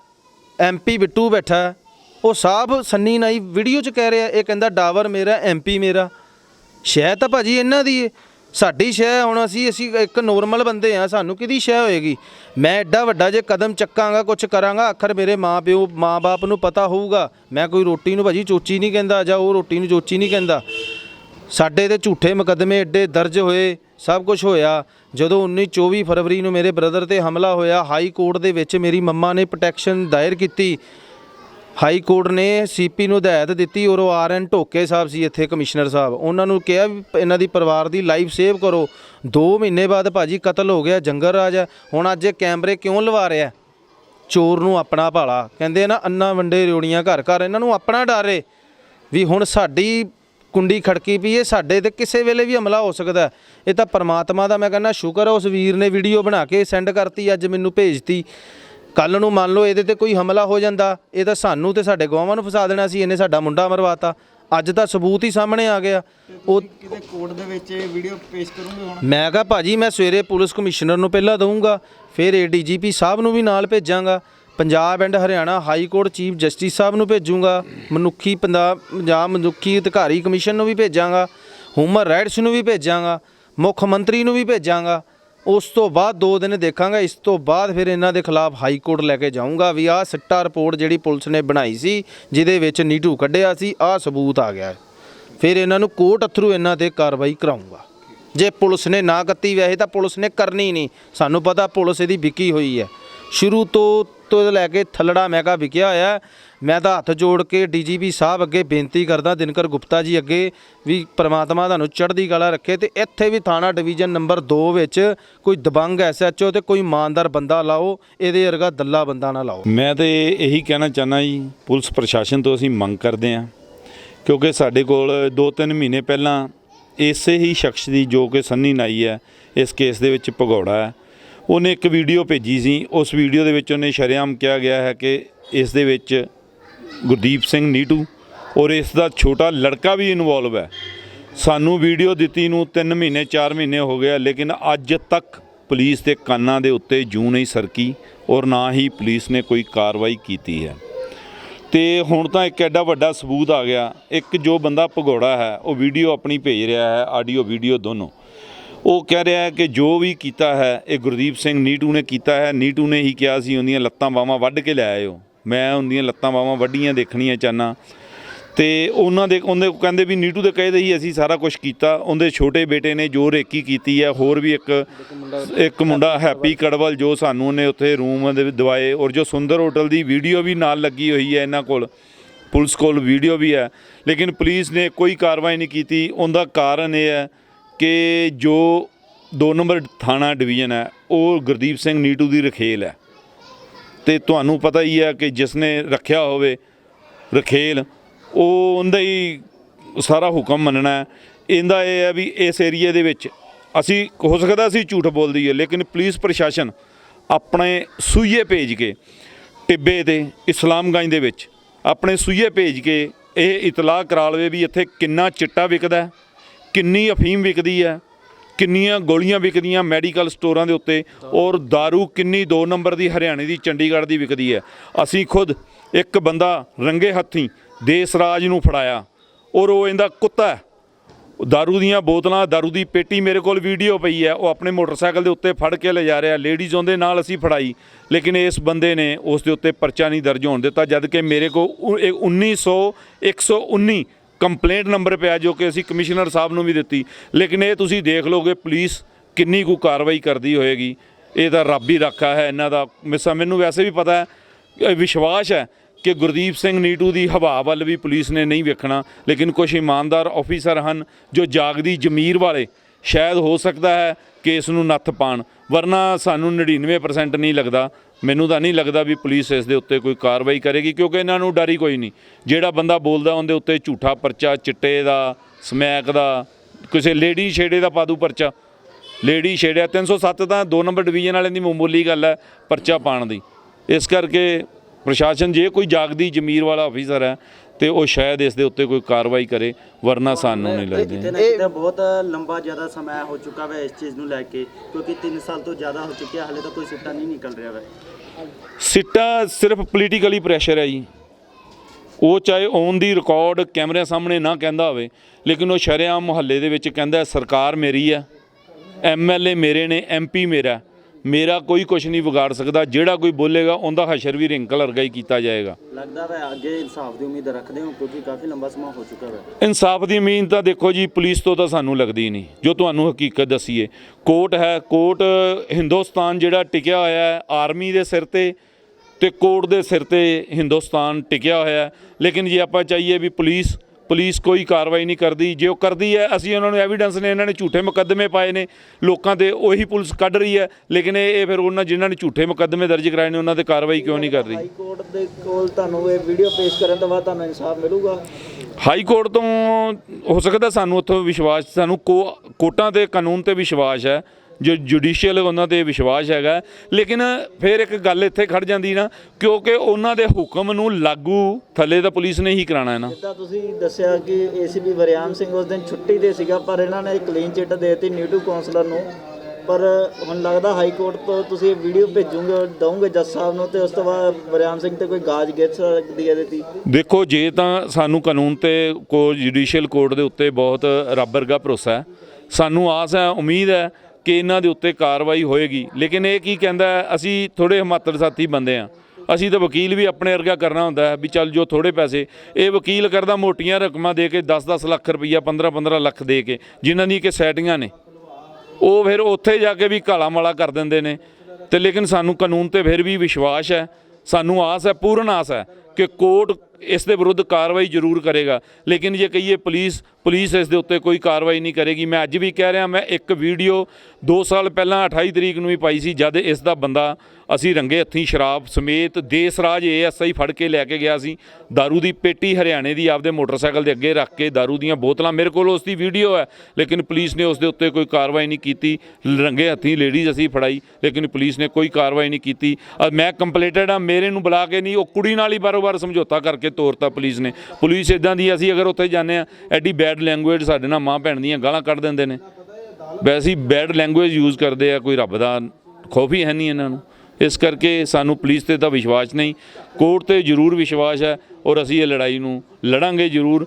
ਐਮਪੀ ਬਿੱਟੂ ਬੈਠਾ ਹੈ। ਉਹ ਸਾਹਿਬ ਸੰਨੀ ਨਾਈ ਵੀਡੀਓ 'ਚ ਕਹਿ ਰਿਹਾ ਇਹ ਕਹਿੰਦਾ ਡਾਵਰ ਮੇਰਾ ਐਮਪੀ ਮੇਰਾ। ਸ਼ਹਿ ਤਾਂ ਭਾਜੀ ਇਹਨਾਂ ਦੀ ਏ। ਸਾਡੀ ਸ਼ਹਿ ਹੁਣ ਅਸੀਂ ਅਸੀਂ ਇੱਕ ਨੋਰਮਲ ਬੰਦੇ ਆ, ਸਾਨੂੰ ਕਿਹਦੀ ਸ਼ਹਿ ਹੋਏਗੀ? ਮੈਂ ਐਡਾ ਵੱਡਾ ਜੇ ਕਦਮ ਚੱਕਾਂਗਾ ਕੁਝ ਕਰਾਂਗਾ, ਆਖਰ ਮੇਰੇ ਮਾਪਿਓ ਮਾਂ-ਬਾਪ ਨੂੰ ਪਤਾ ਹੋਊਗਾ। ਮੈਂ ਕੋਈ ਰੋਟੀ ਨੂੰ ਭਾਜੀ ਚੋਚੀ ਨਹੀਂ ਕਹਿੰਦਾ, ਜਾਂ ਉਹ ਰੋਟੀ ਨੂੰ ਚੋਚੀ ਨਹੀਂ ਕਹਿੰਦਾ। ਸਾਡੇ ਤੇ ਝੂਠੇ ਮੁਕੱਦਮੇ ਐਡੇ ਦਰਜ ਹੋਏ, ਸਭ ਕੁਝ ਹੋਇਆ। ਜਦੋਂ 19 24 ਫਰਵਰੀ ਨੂੰ ਮੇਰੇ ਬ੍ਰਦਰ ਤੇ ਹਮਲਾ ਹੋਇਆ, ਹਾਈ ਕੋਰਟ ਦੇ ਵਿੱਚ ਮੇਰੀ ਮੰਮਾ ਨੇ ਪ੍ਰੋਟੈਕਸ਼ਨ ਦਾਇਰ ਕੀਤੀ। ਹਾਈ ਕੋਰਟ ਨੇ ਸੀਪੀ ਨੂੰ ਹਦਾਇਤ ਦਿੱਤੀ ਔਰ ਉਹ ਆਰ ਐਨ ਢੋਕੇ ਸਾਹਿਬ ਸੀ ਇੱਥੇ, ਕਮਿਸ਼ਨਰ ਸਾਹਿਬ। ਉਹਨਾਂ ਨੂੰ ਕਿਹਾ ਵੀ ਇਹਨਾਂ ਦੀ ਪਰਿਵਾਰ ਦੀ ਲਾਈਫ ਸੇਵ ਕਰੋ। 2 ਮਹੀਨੇ ਬਾਅਦ ਭਾਜੀ ਕਤਲ ਹੋ ਗਿਆ, ਜੰਗਲ ਰਾਜ ਹੈ। ਹੁਣ ਅੱਜ ਇਹ ਕੈਮਰੇ ਕਿਉਂ ਲਵਾ ਰਿਹਾ? ਚੋਰ ਨੂੰ ਆਪਣਾ ਭਾਲਾ। ਕਹਿੰਦੇ ਨਾ, ਅੰਨਾ ਵੰਡੇ ਰਿਉੜੀਆਂ ਘਰ। ਘਰ ਇਹਨਾਂ ਨੂੰ ਆਪਣਾ ਡਰ ਏ ਵੀ ਹੁਣ ਸਾਡੀ ਕੁੰਡੀ ਖੜਕੀ ਪਈ ਏ, ਸਾਡੇ ਤੇ ਕਿਸੇ ਵੇਲੇ ਵੀ ਹਮਲਾ ਹੋ ਸਕਦਾ ਇਹ ਤਾਂ ਪਰਮਾਤਮਾ ਦਾ ਮੈਂ ਕਹਿੰਦਾ ਸ਼ੁਕਰ ਹੈ ਉਸ ਵੀਰ ਨੇ ਵੀਡੀਓ ਬਣਾ ਕੇ ਸੈਂਡ ਕਰਤੀ, ਅੱਜ ਮੈਨੂੰ ਭੇਜਤੀ। ਕੱਲ ਨੂੰ ਮੰਨ ਲਓ ਇਹਦੇ ਤੇ ਕੋਈ ਹਮਲਾ ਹੋ ਜਾਂਦਾ ਇਹ ਤਾਂ ਸਾਨੂੰ ਤੇ ਸਾਡੇ ਗਵਾਵਾਂ ਨੂੰ ਫਸਾ ਦੇਣਾ ਸੀ ਇਹਨੇ ਸਾਡਾ ਮੁੰਡਾ ਮਰਵਾਤਾ। ਅੱਜ ਤਾਂ ਸਬੂਤ ਹੀ ਸਾਹਮਣੇ ਆ ਗਿਆ। ਉਹ ਕਿਤੇ ਕੋਰਟ ਦੇ ਵਿੱਚ ਇਹ ਵੀਡੀਓ ਪੇਸ਼ ਕਰੂੰਗੇ ਹੁਣ? ਮੈਂ ਕਿਹਾ ਭਾਜੀ ਮੈਂ ਸਵੇਰੇ ਪੁਲਿਸ ਕਮਿਸ਼ਨਰ ਨੂੰ ਪਹਿਲਾਂ ਦਊਂਗਾ ਫਿਰ ਏਡੀਜੀਪੀ ਸਾਹਿਬ ਨੂੰ ਵੀ ਨਾਲ ਭੇਜਾਂਗਾ Punjab and Haryana high court chief justice ਸਾਹਿਬ ਨੂੰ ਭੇਜੂੰਗਾ ਮਨੁੱਖੀ ਪੰਜਾਬ ਪੰਜਾਬ ਮਨੁੱਖੀ ਅਧਿਕਾਰੀ ਕਮਿਸ਼ਨ ਨੂੰ ਵੀ ਭੇਜਾਂਗਾ ਹਿਊਮਨ ਰਾਈਟਸ ਨੂੰ ਵੀ ਭੇਜਾਂਗਾ ਮੁੱਖ ਮੰਤਰੀ ਨੂੰ ਵੀ ਭੇਜਾਂਗਾ। ਉਸ ਤੋਂ ਬਾਅਦ ਦੋ ਦਿਨ ਦੇਖਾਂਗਾ, ਇਸ ਤੋਂ ਬਾਅਦ ਫਿਰ ਇਹਨਾਂ ਦੇ ਖਿਲਾਫ ਹਾਈ ਕੋਰਟ ਲੈ ਕੇ ਜਾਊਂਗਾ ਵੀ ਆਹ ਸਿੱਟਾ ਰਿਪੋਰਟ ਜਿਹੜੀ ਪੁਲਿਸ ਨੇ ਬਣਾਈ ਸੀ, ਜਿਹਦੇ ਵਿੱਚ ਨੀਟੂ ਕੱਢਿਆ ਸੀ, ਆਹ ਸਬੂਤ ਆ ਗਿਆ। ਫਿਰ ਇਹਨਾਂ ਨੂੰ ਕੋਰਟ ਅਥਰੂ ਇਹਨਾਂ ਤੇ ਕਾਰਵਾਈ ਕਰਾਊਂਗਾ। ਜੇ ਪੁਲਿਸ ਨੇ ਨਾ ਕੱਤੀ, ਵੈਸੇ ਤਾਂ ਪੁਲਿਸ ਨੇ ਕਰਨੀ ਨਹੀਂ। ਸਾਨੂੰ ਪਤਾ ਪੁਲਿਸ ਇਹਦੀ ਵਿਕੀ ਹੋਈ ਹੈ। ਸ਼ੁਰੂ ਤੋਂ ਤੋਂ ਲੈ ਕੇ ਥੱਲੜਾ ਮੈਗਾ ਵਿਕਿਆ ਹੋਇਆ ਮੈਂ ਤਾਂ ਹੱਥ ਜੋੜ ਕੇ ਡੀਜੀਪੀ ਸਾਹਿਬ ਅੱਗੇ ਬੇਨਤੀ ਕਰਦਾ, ਦਿਨਕਰ ਗੁਪਤਾ ਜੀ ਅੱਗੇ ਵੀ ਪ੍ਰਮਾਤਮਾ ਤੁਹਾਨੂੰ ਚੜ੍ਹਦੀ ਕਲਾ ਰੱਖੇ ਤੇ ਇੱਥੇ ਵੀ ਥਾਣਾ ਡਿਵੀਜ਼ਨ ਨੰਬਰ 2 ਵਿੱਚ ਕੋਈ ਦਬੰਗ ਐਸਐਚਓ ਤੇ ਕੋਈ ਇਮਾਨਦਾਰ ਬੰਦਾ ਲਾਓ, ਇਹਦੇ ਵਰਗਾ ਦੱਲਾ ਬੰਦਾ ਨਾ ਲਾਓ। ਮੈਂ ਤੇ ਇਹੀ ਕਹਿਣਾ ਚਾਹਨਾ ਜੀ, ਪੁਲਿਸ ਪ੍ਰਸ਼ਾਸਨ ਤੋਂ ਅਸੀਂ ਮੰਗ ਕਰਦੇ ਹਾਂ, ਕਿਉਂਕਿ ਸਾਡੇ ਕੋਲ 2-3 ਮਹੀਨੇ ਪਹਿਲਾਂ ਇਸੇ ਹੀ ਸ਼ਖਸ ਦੀ ਜੋ ਕਿ ਸੰਨੀ ਨਾਈ ਹੈ, ਇਸ ਕੇਸ ਦੇ ਵਿੱਚ ਭਗੌੜਾ ਹੈ। ਉਹਨੇ ਇੱਕ ਵੀਡੀਓ ਭੇਜੀ ਸੀ। ਉਸ ਵੀਡੀਓ ਦੇ ਵਿੱਚ ਉਹਨੇ ਸ਼ਰੇਆਮ ਕਿਹਾ ਗਿਆ ਹੈ ਕਿ ਇਸ ਦੇ ਵਿੱਚ ਗੁਰਦੀਪ ਸਿੰਘ ਨੀਟੂ ਔਰ ਇਸ ਦਾ ਛੋਟਾ ਲੜਕਾ ਵੀ ਇਨਵੋਲਵ ਹੈ। ਸਾਨੂੰ ਵੀਡੀਓ ਦਿੱਤੀ ਨੂੰ 3 ਮਹੀਨੇ 4 ਮਹੀਨੇ ਹੋ ਗਏ ਲੇਕਿਨ ਅੱਜ ਤੱਕ ਪੁਲਿਸ ਦੇ ਕੰਨਾਂ ਦੇ ਉੱਤੇ ਜੂ ਨਹੀਂ ਸਰਕੀ ਔਰ ਨਾ ਹੀ ਪੁਲਿਸ ਨੇ ਕੋਈ ਕਾਰਵਾਈ ਕੀਤੀ ਹੈ। ਤੇ ਹੁਣ ਤਾਂ ਇੱਕ ਐਡਾ ਵੱਡਾ ਸਬੂਤ ਆ ਗਿਆ। ਇੱਕ ਜੋ ਬੰਦਾ ਭਗੌੜਾ ਹੈ, ਉਹ ਵੀਡੀਓ ਆਪਣੀ ਭੇਜ ਰਿਹਾ ਹੈ ਆਡੀਓ ਵੀਡੀਓ ਦੋਨੋਂ। ਉਹ ਕਹਿ ਰਿਹਾ ਹੈ ਕਿ ਜੋ ਵੀ ਕੀਤਾ ਹੈ, ਇਹ ਗੁਰਦੀਪ ਸਿੰਘ ਨੀਟੂ ਨੇ ਕੀਤਾ ਹੈ। ਨੀਟੂ ਨੇ ਹੀ ਕਿਹਾ ਸੀ, ਉਹਦੀਆਂ ਲੱਤਾਂ ਬਾਹਾਂ ਵੱਢ ਕੇ ਲੈ ਆਇਓ। ਮੈਂ ਉਹਦੀਆਂ ਲੱਤਾਂ ਬਾਹਾਂ ਵੱਢੀਆਂ ਦੇਖਣੀਆਂ ਚਾਹਨਾ ਤੇ ਉਹਨਾਂ ਦੇ ਉਹਦੇ ਕਹਿੰਦੇ ਵੀ ਨੀਟੂ ਦੇ ਕਹੇ ਦੇ ਹੀ ਅਸੀਂ ਸਾਰਾ ਕੁਝ ਕੀਤਾ। ਉਹਦੇ ਛੋਟੇ ਬੇਟੇ ਨੇ ਜੋ ਰੇਕੀ ਕੀਤੀ ਹੈ, ਹੋਰ ਵੀ ਇੱਕ ਇੱਕ ਮੁੰਡਾ ਹੈਪੀ ਕੜਵਲ ਜੋ ਸਾਨੂੰ ਉਹਨੇ ਉੱਥੇ ਰੂਮ ਦੇ ਦਵਾਏ ਔਰ ਜੋ ਸੁੰਦਰ ਹੋਟਲ ਦੀ ਵੀਡੀਓ ਵੀ ਨਾਲ ਲੱਗੀ ਹੋਈ ਹੈ ਇਹਨਾਂ ਕੋਲ। ਪੁਲਿਸ ਕੋਲ ਵੀਡੀਓ ਵੀ ਹੈ। ਲੇਕਿਨ ਪੁਲਿਸ ਨੇ ਕੋਈ ਕਾਰਵਾਈ ਨਹੀਂ ਕੀਤੀ। ਉਹਦਾ ਕਾਰਨ ਇਹ ਹੈ ਕਿ ਜੋ 2 ਨੰਬਰ ਥਾਣਾ ਡਿਵੀਜ਼ਨ ਹੈ, ਉਹ ਗੁਰਦੀਪ ਸਿੰਘ ਨੀਟੂ ਦੀ ਰਖੇਲ ਹੈ। ਤੇ ਤੁਹਾਨੂੰ ਪਤਾ ਹੀ ਹੈ ਕਿ ਜਿਸ ਨੇ ਰੱਖਿਆ ਹੋਵੇ ਰਖੇਲ, ਉਹ ਉਹਦਾ ਹੀ ਸਾਰਾ ਹੁਕਮ ਮੰਨਣਾ ਇਹਦਾ ਇਹ ਹੈ ਵੀ ਇਸ ਏਰੀਏ ਦੇ ਵਿੱਚ ਅਸੀਂ, ਹੋ ਸਕਦਾ ਅਸੀਂ ਝੂਠ ਬੋਲਦੀ ਹੈ, ਲੇਕਿਨ ਪੁਲਿਸ ਪ੍ਰਸ਼ਾਸਨ ਆਪਣੇ ਸੂਈਏ ਭੇਜ ਕੇ ਟਿੱਬੇ ਤੇ, ਇਸਲਾਮਗੰਜ ਦੇ ਵਿੱਚ ਆਪਣੇ ਸੂਈਏ ਭੇਜ ਕੇ ਇਹ ਇਤਲਾਹ ਕਰਾ ਲਵੇ ਵੀ ਇੱਥੇ ਕਿੰਨਾ ਚਿੱਟਾ ਵਿਕਦਾ ਕਿੰਨੀ ਅਫੀਮ ਵਿਕਦੀ ਹੈ, ਕਿੰਨੀਆਂ ਗੋਲੀਆਂ ਵਿਕਦੀਆਂ ਮੈਡੀਕਲ ਸਟੋਰਾਂ ਦੇ ਉੱਤੇ ਔਰ दारू ਕਿੰਨੀ 2 ਨੰਬਰ ਦੀ ਹਰਿਆਣੇ ਦੀ, ਚੰਡੀਗੜ੍ਹ ਦੀ ਵਿਕਦੀ ਹੈ। ਅਸੀਂ ਖੁਦ ਇੱਕ ਬੰਦਾ ਰੰਗੇ ਹੱਥੀਂ ਦੇਸ ਰਾਜ ਨੂੰ ਫੜਾਇਆ ਔਰ ਉਹ ਇਹਦਾ ਕੁੱਤਾ ਹੈ। ਦਾਰੂ ਦੀਆਂ ਬੋਤਲਾਂ ਦਾਰੂ ਦੀ ਪੇਟੀ ਮੇਰੇ ਕੋਲ ਵੀਡੀਓ ਪਈ ਹੈ, ਉਹ ਆਪਣੇ ਮੋਟਰਸਾਈਕਲ ਦੇ ਉੱਤੇ ਫੜ ਕੇ ਲੈ ਜਾ ਰਿਹਾ। ਲੇਡੀਜ਼ ਉਹਦੇ ਨਾਲ ਅਸੀਂ ਫੜਾਈ, ਲੇਕਿਨ ਇਸ ਬੰਦੇ ਨੇ ਉਸ ਦੇ ਉੱਤੇ ਪਰਚਾ ਨਹੀਂ ਦਰਜ ਹੋਣ ਦਿੱਤਾ, ਜਦ ਕਿ ਮੇਰੇ ਕੋਲ ਉ- ਇਹ 1900 119 ਕੰਪਲੇਂਟ ਨੰਬਰ ਪਿਆ ਜੋ ਕਿ ਅਸੀਂ ਕਮਿਸ਼ਨਰ ਸਾਹਿਬ ਨੂੰ ਵੀ ਦਿੱਤੀ। ਲੇਕਿਨ ਇਹ ਤੁਸੀਂ ਦੇਖ ਲਓਗੇ, ਪੁਲਿਸ ਕਿੰਨੀ ਕੁ ਕਾਰਵਾਈ ਕਰਦੀ ਹੋਏਗੀ। ਇਹ ਤਾਂ ਰੱਬ ਹੀ ਰੱਖਾ ਹੈ, ਇਹਨਾਂ ਦਾ ਮਿਸਾ ਮੈਨੂੰ ਵੈਸੇ ਵੀ ਪਤਾ ਹੈ ਵਿਸ਼ਵਾਸ ਹੈ ਕਿ ਗੁਰਦੀਪ ਸਿੰਘ ਨੀਟੂ ਦੀ ਹਵਾ ਵੱਲ ਵੀ ਪੁਲਿਸ ਨੇ ਨਹੀਂ ਵੇਖਣਾ। ਲੇਕਿਨ ਕੁਝ ਇਮਾਨਦਾਰ ਆਫੀਸਰ ਹਨ ਜੋ ਜਾਗਦੀ ਜ਼ਮੀਰ ਵਾਲੇ। ਸ਼ਾਇਦ ਹੋ ਸਕਦਾ ਹੈ ਕਿ ਇਸ ਨੂੰ ਨੱਥ ਪਾਣ। ਵਰਨਾ ਸਾਨੂੰ 99% ਨਹੀਂ ਲੱਗਦਾ। ਮੈਨੂੰ ਤਾਂ ਨਹੀਂ ਲੱਗਦਾ ਵੀ ਪੁਲਿਸ ਇਸ ਦੇ ਉੱਤੇ ਕੋਈ ਕਾਰਵਾਈ ਕਰੇਗੀ, ਕਿਉਂਕਿ ਇਹਨਾਂ ਨੂੰ ਡਰ ਹੀ ਕੋਈ ਨਹੀਂ। ਜਿਹੜਾ ਬੰਦਾ ਬੋਲਦਾ ਉਹਦੇ ਉੱਤੇ ਝੂਠਾ ਪਰਚਾ, ਚਿੱਟੇ ਦਾ, ਸਮੈਕ ਦਾ, ਕਿਸੇ ਲੇਡੀ ਛੇੜੇ ਦਾ ਪਾਦੂ ਪਰਚਾ। ਲੇਡੀ ਛੇੜਿਆ 307 ਤਾਂ 2 ਨੰਬਰ ਡਿਵੀਜ਼ਨ ਵਾਲਿਆਂ ਦੀ ਮਾਮੂਲੀ ਗੱਲ ਹੈ, ਪਰਚਾ ਪਾਣ ਦੀ। ਇਸ ਕਰਕੇ ਪ੍ਰਸ਼ਾਸਨ ਜੇ ਕੋਈ ਜਾਗਦੀ ਜ਼ਮੀਰ ਵਾਲਾ ਅਫੀਸਰ ਹੈ ਤੇ ਉਹ ਸ਼ਾਇਦ ਇਸ ਦੇ ਉੱਤੇ ਕੋਈ ਕਾਰਵਾਈ ਕਰੇ ਵਰਨਾ ਸਾਨੂੰ ਨਹੀਂ ਕਿਤੇ ਲੱਗਦਾ। ਨਾ ਕਿਤੇ ਬਹੁਤ ਲੰਬਾ ਜ਼ਿਆਦਾ ਸਮਾਂ ਹੋ ਚੁੱਕਾ ਹੈ ਇਸ ਚੀਜ਼ ਨੂੰ ਲੈ ਕੇ ਕਿਉਂਕਿ 3 ਸਾਲ ਤੋਂ ਜ਼ਿਆਦਾ ਹੋ ਚੁੱਕਿਆ ਹਲੇ ਤਾਂ ਕੋਈ ਸਿੱਟਾ ਨਹੀਂ ਨਿਕਲ ਰਿਹਾ ਹੈ ਸਿੱਟਾ ਸਿਰਫ ਪੋਲੀਟੀਕਲੀ ਪ੍ਰੈਸ਼ਰ ਹੈ ਜੀ। ਉਹ ਚਾਹੇ ਔਨ ਦੀ ਰਿਕਾਰਡ ਕੈਮਰਿਆਂ ਸਾਹਮਣੇ ਨਾ ਕਹਿੰਦਾ ਹੋਵੇ ਲੇਕਿਨ ਉਹ ਸ਼ਰੇਆਮ ਮੁਹੱਲੇ ਦੇ ਵਿੱਚ ਕਹਿੰਦਾ ਸਰਕਾਰ ਮੇਰੀ ਹੈ ਐਮਐਲਏ ਮੇਰੇ ਨੇ ਐਮਪੀ ਮੇਰਾ ਮੇਰਾ ਕੋਈ ਕੁਝ ਨਹੀਂ ਵਿਗਾੜ ਸਕਦਾ ਜਿਹੜਾ ਕੋਈ ਬੋਲੇਗਾ ਉਹਦਾ ਹਸ਼ਰ ਵੀ ਰਿੰਕਲ ਵਰਗਾ ਹੀ ਕੀਤਾ ਜਾਏਗਾ। ਲੱਗਦਾ ਹੈ ਅੱਗੇ ਇਨਸਾਫ ਦੀ ਉਮੀਦ ਰੱਖਦੇ ਹੋ ਕਿਉਂਕਿ ਕਾਫੀ ਲੰਬਾ ਸਮਾਂ ਹੋ ਚੁੱਕਾ ਹੈ ਇਨਸਾਫ ਦੀ ਉਮੀਦ ਤਾਂ ਦੇਖੋ ਜੀ ਪੁਲਿਸ ਤੋਂ ਤਾਂ ਸਾਨੂੰ ਲੱਗਦੀ ਨਹੀਂ ਜੋ ਤੁਹਾਨੂੰ ਹਕੀਕਤ ਦਸੀਏ। ਕੋਰਟ ਹੈ ਕੋਰਟ ਹਿੰਦੁਸਤਾਨ ਜਿਹੜਾ ਟਿਕਿਆ ਹੋਇਆ ਹੈ ਆਰਮੀ ਦੇ ਸਿਰ ਤੇ ਤੇ ਕੋਰਟ ਦੇ ਸਿਰ ਤੇ ਹਿੰਦੁਸਤਾਨ ਟਿਕਿਆ ਹੋਇਆ ਹੈ। ਲੇਕਿਨ ਜੇ ਆਪਾਂ ਚਾਹੀਏ ਵੀ ਪੁਲਿਸ ਪੁਲਿਸ ਕੋਈ ਕਾਰਵਾਈ ਨਹੀਂ ਕਰਦੀ। ਜੇ ਉਹ ਕਰਦੀ ਹੈ ਅਸੀਂ ਉਹਨਾਂ ਨੂੰ ਐਵੀਡੈਂਸ ਨੇ ਇਹਨਾਂ ਨੇ ਝੂਠੇ ਮੁਕੱਦਮੇ ਪਾਏ ਨੇ। ਲੋਕਾਂ ਤੇ ਉਹੀ ਪੁਲਿਸ ਕੱਢ ਰਹੀ ਹੈ ਲੇਕਿਨ ਇਹ ਫਿਰ ਉਹਨਾਂ ਜਿਨ੍ਹਾਂ ਨੇ ਝੂਠੇ ਮੁਕੱਦਮੇ ਦਰਜ ਕਰਾਏ ਨੇ ਉਹਨਾਂ ਤੇ ਕਾਰਵਾਈ ਕਿਉਂ ਨਹੀਂ ਕਰ ਰਹੀ? ਹਾਈ ਕੋਰਟ ਦੇ ਕੋਲ ਤੁਹਾਨੂੰ ਇਹ ਵੀਡੀਓ ਪੇਸ਼ ਕਰਨ ਤੋਂ ਬਾਅਦ ਤੁਹਾਨੂੰ ਇਨਸਾਫ ਮਿਲੂਗਾ। ਹਾਈ ਕੋਰਟ ਤੋਂ ਹੋ ਸਕਦਾ ਸਾਨੂੰ ਉੱਥੋਂ ਵਿਸ਼ਵਾਸ ਸਾਨੂੰ ਕੋ- ਕੋਰਟਾਂ ਤੇ ਕਾਨੂੰਨ ਤੇ ਵਿਸ਼ਵਾਸ ਹੈ ਜੋ ਜੁਡੀਸ਼ੀਅਲ ਉਹਨਾਂ ਤੇ ਵਿਸ਼ਵਾਸ ਹੈਗਾ ਲੇਕਿਨ ਫਿਰ ਇੱਕ ਗੱਲ ਇੱਥੇ ਖੜ ਜਾਂਦੀ ਨਾ ਕਿਉਂਕਿ ਉਹਨਾਂ ਦੇ ਹੁਕਮ ਨੂੰ ਲਾਗੂ ਥੱਲੇ ਤਾਂ ਪੁਲਿਸ ਨੇ ਹੀ ਕਰਾਣਾ ਹੈ ਨਾ। ਜਿੱਦਾਂ ਤੁਸੀਂ ਦੱਸਿਆ ਕਿ ਏਸੀਪੀ ਵਰਿਆਮ ਸਿੰਘ ਉਸ ਦਿਨ ਛੁੱਟੀ ਤੇ ਸੀਗਾ ਪਰ ਇਹਨਾਂ ਨੇ ਕਲੀਨ ਚਿੱਟ ਦੇਤੀ ਨਿਊਟੂ ਕਾਉਂਸਲਰ ਨੂੰ। ਪਰ ਹੁਣ ਲੱਗਦਾ ਹਾਈ ਕੋਰਟ ਤੋਂ ਤੁਸੀਂ ਵੀਡੀਓ ਭੇਜੋਗੇ ਦਵੋਗੇ ਜੱਜ ਸਾਹਿਬ ਨੂੰ ਤੇ ਉਸ ਤੋਂ ਬਾਅਦ ਵਰਿਆਮ ਸਿੰਘ ਤੇ ਕੋਈ ਗਾਜ ਗਿੱਛ ਸਕਦੀ ਹੈ ਇਹਦੇ ਤੇ ਦੇਖੋ ਜੇ ਤਾਂ ਸਾਨੂੰ ਕਾਨੂੰਨ ਤੇ ਕੋ ਜੁਡੀਸ਼ੀਅਲ ਕੋਰਟ ਦੇ ਉੱਤੇ ਬਹੁਤ ਰੱਬ ਵਰਗਾ ਭਰੋਸਾ ਹੈ। ਸਾਨੂੰ ਆਸ ਹੈ ਉਮੀਦ ਹੈ ਕਿ ਇਹਨਾਂ ਦੇ ਉੱਤੇ ਕਾਰਵਾਈ ਹੋਏਗੀ। ਲੇਕਿਨ ਇਹ ਕੀ ਕਹਿੰਦਾ ਅਸੀਂ ਥੋੜੇ ਹਿਮਾਤਰ ਸਾਥੀ ਬੰਦੇ ਆ ਅਸੀਂ ਤਾਂ ਵਕੀਲ ਵੀ ਆਪਣੇ ਵਰਗਾ ਕਰਨਾ ਹੁੰਦਾ ਹੈ ਵੀ ਚੱਲ ਜੋ ਥੋੜੇ ਪੈਸੇ, ਇਹ ਵਕੀਲ ਕਰਦਾ ਮੋਟੀਆਂ ਰਕਮਾਂ ਦੇ ਕੇ 10-10 ਲੱਖ ਰੁਪਈਆ 15-15 ਲੱਖ ਦੇ ਕੇ, ਜਿਨ੍ਹਾਂ ਦੀ ਕਿ ਸੈਟਿੰਗਾਂ ਨੇ। ਉਹ ਫਿਰ ਉੱਥੇ ਜਾ ਕੇ ਵੀ ਕਾਲਾ ਮਾਲਾ ਕਰ ਦਿੰਦੇ ਨੇ। ਤੇ ਲੇਕਿਨ ਸਾਨੂੰ ਕਾਨੂੰਨ ਤੇ ਫਿਰ ਵੀ ਵਿਸ਼ਵਾਸ ਹੈ, ਸਾਨੂੰ ਆਸ ਹੈ, ਪੂਰਨ ਆਸ ਹੈ ਕਿ ਕੋਰਟ ਇਸ ਦੇ ਵਿਰੁੱਧ ਕਾਰਵਾਈ ਜ਼ਰੂਰ ਕਰੇਗਾ ਲੇਕਿਨ ਜੇ ਕਹੀਏ ਪੁਲਿਸ ਪੁਲਿਸ ਇਸ ਦੇ ਉੱਤੇ ਕੋਈ ਕਾਰਵਾਈ ਨਹੀਂ ਕਰੇਗੀ ਮੈਂ ਅੱਜ ਵੀ ਕਹਿ ਰਿਹਾ ਮੈਂ ਇੱਕ ਵੀਡੀਓ 2 ਸਾਲ ਪਹਿਲਾਂ 28 ਤਰੀਕ ਨੂੰ ਹੀ ਪਾਈ ਸੀ ਜਦ ਇਸ ਦਾ ਬੰਦਾ ਅਸੀਂ ਰੰਗੇ ਹੱਥੀਂ ਸ਼ਰਾਬ ਸਮੇਤ ਦੇਸ ਰਾਜ ਏਐਸਆਈ ਫੜ ਕੇ ਲੈ ਕੇ ਗਿਆ ਸੀ दारू ਦੀ ਪੇਟੀ ਹਰਿਆਣੇ ਦੀ ਆਪਦੇ ਮੋਟਰਸਾਈਕਲ ਦੇ ਅੱਗੇ ਰੱਖ ਕੇ दारू ਦੀਆਂ ਬੋਤਲਾਂ ਮੇਰੇ ਕੋਲ ਉਸ ਦੀ ਵੀਡੀਓ ਹੈ ਲੇਕਿਨ ਪੁਲਿਸ ਨੇ ਉਸ ਦੇ ਉੱਤੇ ਕੋਈ ਕਾਰਵਾਈ ਨਹੀਂ ਕੀਤੀ ਰੰਗੇ ਹੱਥੀਂ ਲੇਡੀਜ਼ ਅਸੀਂ ਫੜਾਈ ਲੇਕਿਨ ਪੁਲਿਸ ਨੇ ਕੋਈ ਕਾਰਵਾਈ ਨਹੀਂ ਕੀਤੀ ਅਹ ਮੈਂ ਕੰਪਲੇਟਡ ਆ ਮੇਰੇ ਨੂੰ ਬੁਲਾ ਕੇ ਨਹੀਂ ਉਹ ਕੁੜੀ ਨਾਲ ਹੀ ਬਾਰੋ-ਬਾਰ ਸਮਝੌਤਾ ਕਰਕੇ ਤੋਰਤਾ ਪੁਲਿਸ ਨੇ। ਪੁਲਿਸ ਇਦਾਂ ਦੀ ਅਸੀਂ ਅਗਰ ਉੱਥੇ ਜਾਂਦੇ ਆ, ਐਡੀ ਬੈਡ ਲੈਂਗੁਏਜ ਸਾਡੇ ਨਾਲ ਮਾਂ ਭੈਣ ਦੀਆਂ ਗਾਲਾਂ ਕੱਢ ਦਿੰਦੇ ਨੇ। ਵੈਸੇ ਬੈਡ ਲੈਂਗੁਏਜ ਯੂਜ਼ ਕਰਦੇ ਆ, ਕੋਈ ਰੱਬ ਦਾ ਖੌਫ ਹੀ ਹੈ ਨਹੀਂ ਇਹਨਾਂ ਨੂੰ। ਇਸ ਕਰਕੇ ਸਾਨੂੰ ਪੁਲਿਸ ਤੇ ਤਾਂ ਵਿਸ਼ਵਾਸ ਨਹੀਂ, ਕੋਰਟ ਤੇ ਜ਼ਰੂਰ ਵਿਸ਼ਵਾਸ ਹੈ ਔਰ ਅਸੀਂ ਇਹ ਲੜਾਈ ਨੂੰ ਲੜਾਂਗੇ ਜ਼ਰੂਰ।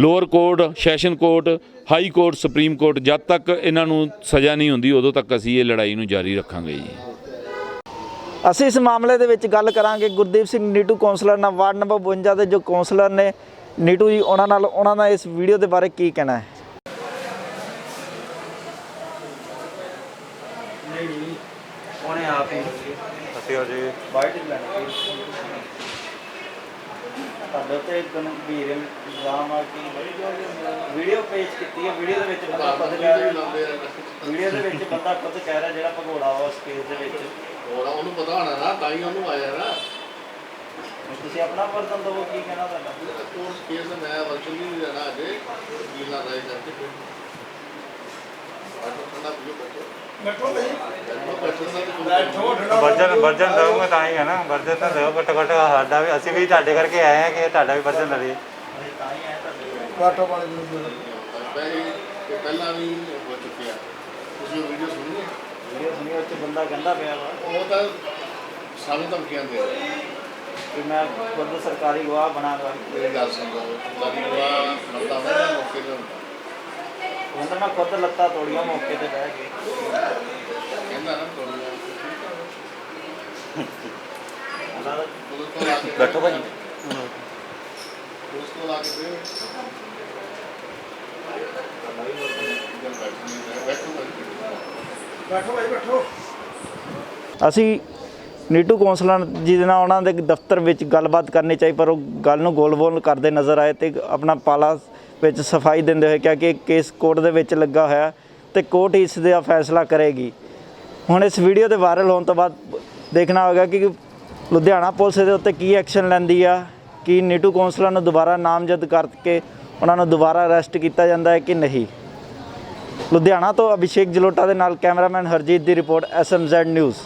Lower court session court high court supreme court ਜਦ ਤੱਕ ਇਹਨਾਂ ਨੂੰ ਸਜ਼ਾ ਨਹੀਂ ਹੁੰਦੀ, ਉਦੋਂ ਤੱਕ ਅਸੀਂ ਇਹ ਲੜਾਈ ਨੂੰ ਜਾਰੀ ਰੱਖਾਂਗੇ ਜੀ। ਅਸੀਂ ਇਸ ਮਾਮਲੇ ਦੇ ਵਿੱਚ ਗੱਲ ਕਰਾਂਗੇ ਗੁਰਦੀਪ ਸਿੰਘ ਨੀਟੂ ਕੌਂਸਲਰ ਨਾਲ ਵਾਰਡ ਨੰਬਰ 52 ਦੇ ਜੋ ਕੌਂਸਲਰ ਨੇ। ਨੀਟੂ ਜੀ ਉਹਨਾਂ ਨਾਲ ਉਹਨਾਂ ਦਾ ਇਸ ਵੀਡੀਓ ਦੇ ਬਾਰੇ ਕੀ ਕਹਿਣਾ ਹੈ? ਉਹਨੇ ਆਪ ਹੀ ਅਸੀਂ ਜੀ ਬਾਈਟ ਲੈਣੀ ਤੁਹਾਡੇ ਤੇ ਗੰਭੀਰ ਇਲਜ਼ਾਮ ਆ ਕਿ ਵੀਡੀਓ ਪੇਸ਼ ਕੀਤੀ ਹੈ ਵੀਡੀਓ ਦੇ ਵਿੱਚ ਬੰਦਾ ਖੁਦ ਕਹਿ ਰਿਹਾ ਵੀਡੀਓ ਦੇ ਵਿੱਚ ਬੰਦਾ ਖੁਦ ਕਹਿ ਰਿਹਾ ਜਿਹੜਾ ਭਗੋੜਾ ਵਾ ਉਸ ਕੇਸ ਦੇ ਵਿੱਚ। ਹੋਰ ਉਹਨੂੰ ਪਤਾ ਹੋਣਾ ਨਾ ਤਾਂ ਹੀ ਉਹਨੂੰ ਆਇਆ ਨਾ। ਤੁਸੀਂ ਆਪਣਾ ਵਰਤਨ ਦਵੋ ਕੀ ਕਹਿਣਾ ਤੁਹਾਡਾ? ਕੋਰਸ ਕੇਸ ਮੈਂ ਵਰਚੁਅਲ ਨਹੀਂ ਰਹਿਣਾ ਅਜੇ ਕੀ ਨਾ ਰਾਈ ਕਰਕੇ ਫਿਰ ਆਟੋ ਠੰਡਾ ਪੀਓ ਬੈਠੋ। ਬੈਠੋ ਵਰਜਨ ਵਰਜਨ ਦਊਂਗਾ ਤਾਂ ਹੀ ਹੈ ਨਾ ਵਰਜਨ ਤਾਂ ਦਿਓ ਘੱਟੋ ਘੱਟ ਸਾਡਾ ਵੀ ਅਸੀਂ ਵੀ ਤੁਹਾਡੇ ਕਰਕੇ ਆਏ ਹਾਂ ਕਿ ਤੁਹਾਡਾ ਵੀ ਵਰਜਨ ਲਈਏ ਪਹਿਲੇ ਤੇ ਪਹਿਲਾਂ ਵੀ ਹੋ ਚੁੱਕਿਆ। ਤੁਸੀਂ ਉਹ ਵੀਡੀਓ ਸੁਣੀ ਹੈ ਵੀਡੀਓ ਸੁਣੀ 'ਚ ਬੰਦਾ ਕਹਿੰਦਾ ਪਿਆ ਵਾ। ਉਹ ਤਾਂ ਸਾਨੂੰ ਧਮਕੀਆਂ ਦੇ ਰਿਹਾ। ਕਿ ਮੈਂ ਖੁਦ ਸਰਕਾਰੀ ਗਵਾਹ ਬਣਾਗਾ ਇਹ ਗੱਲ ਸੁਣਦਾ ਤਾਂ ਉਹ ਮਤਲਬ ਹੈ ਮੌਕੇ ਤੇ ਹੁੰਦਾ। ਕਹਿੰਦਾ ਮੈਂ ਖੁਦ ਲੱਤਾਂ ਤੋੜੀਆਂ ਮੌਕੇ ਤੇ ਬਹਿ ਕੇ। ਕਹਿੰਦਾ ਨਾ ਤੋੜੀਆਂ ਉਹਨਾਂ ਦਾ ਪੁਲਿਸ ਕੋਲ ਆ ਕੇ ਬੈਠੋ ਭਾਜੀ। ਪੁਲਿਸ ਕੋਲ ਆ ਕੇ ਫਿਰ ਬੈਠੋ। ਬੈਠੋ ਅਸੀਂ ਨੀਟੂ ਕੌਂਸਲਰ ਜੀ ਦੇ ਨਾਲ ਉਹਨਾਂ ਦੇ ਦਫ਼ਤਰ ਵਿੱਚ ਗੱਲਬਾਤ ਕਰਨੀ ਚਾਹੀ, ਪਰ ਉਹ ਗੱਲ ਨੂੰ ਗੋਲ-ਗੋਲ ਕਰਦੇ ਨਜ਼ਰ ਆਏ ਤੇ ਆਪਣਾ ਪਾਲਾ ਵਿੱਚ ਸਫ਼ਾਈ ਦਿੰਦੇ ਹੋਏ ਕਿਹਾ ਕਿ ਕੇਸ ਕੋਰਟ ਦੇ ਵਿੱਚ ਲੱਗਾ ਹੋਇਆ ਤੇ ਕੋਰਟ ਇਸ ਦਾ ਫੈਸਲਾ ਕਰੇਗੀ। ਹੁਣ ਇਸ ਵੀਡੀਓ ਦੇ ਵਾਇਰਲ ਹੋਣ ਤੋਂ ਬਾਅਦ ਦੇਖਣਾ ਹੋਗਾ ਕਿ ਲੁਧਿਆਣਾ ਪੁਲਿਸ ਦੇ ਉੱਤੇ ਕੀ ਐਕਸ਼ਨ ਲੈਂਦੀ ਆ, ਕਿ ਨੀਟੂ ਕੌਂਸਲਰ ਨੂੰ ਦੁਬਾਰਾ ਨਾਮਜ਼ਦ ਕਰਕੇ ਉਹਨਾਂ ਨੂੰ ਦੁਬਾਰਾ ਅਰੈਸਟ ਕੀਤਾ ਜਾਂਦਾ ਹੈ ਕਿ ਨਹੀਂ। ਲੁਧਿਆਣਾ ਤੋਂ ਅਭਿਸ਼ੇਕ ਜਲੋਟਾ ਦੇ ਨਾਲ ਕੈਮਰਾਮੈਨ ਹਰਜੀਤ ਦੀ ਰਿਪੋਰਟ ਐਸਐਮਜ਼ੈਡ ਨਿਊਜ਼।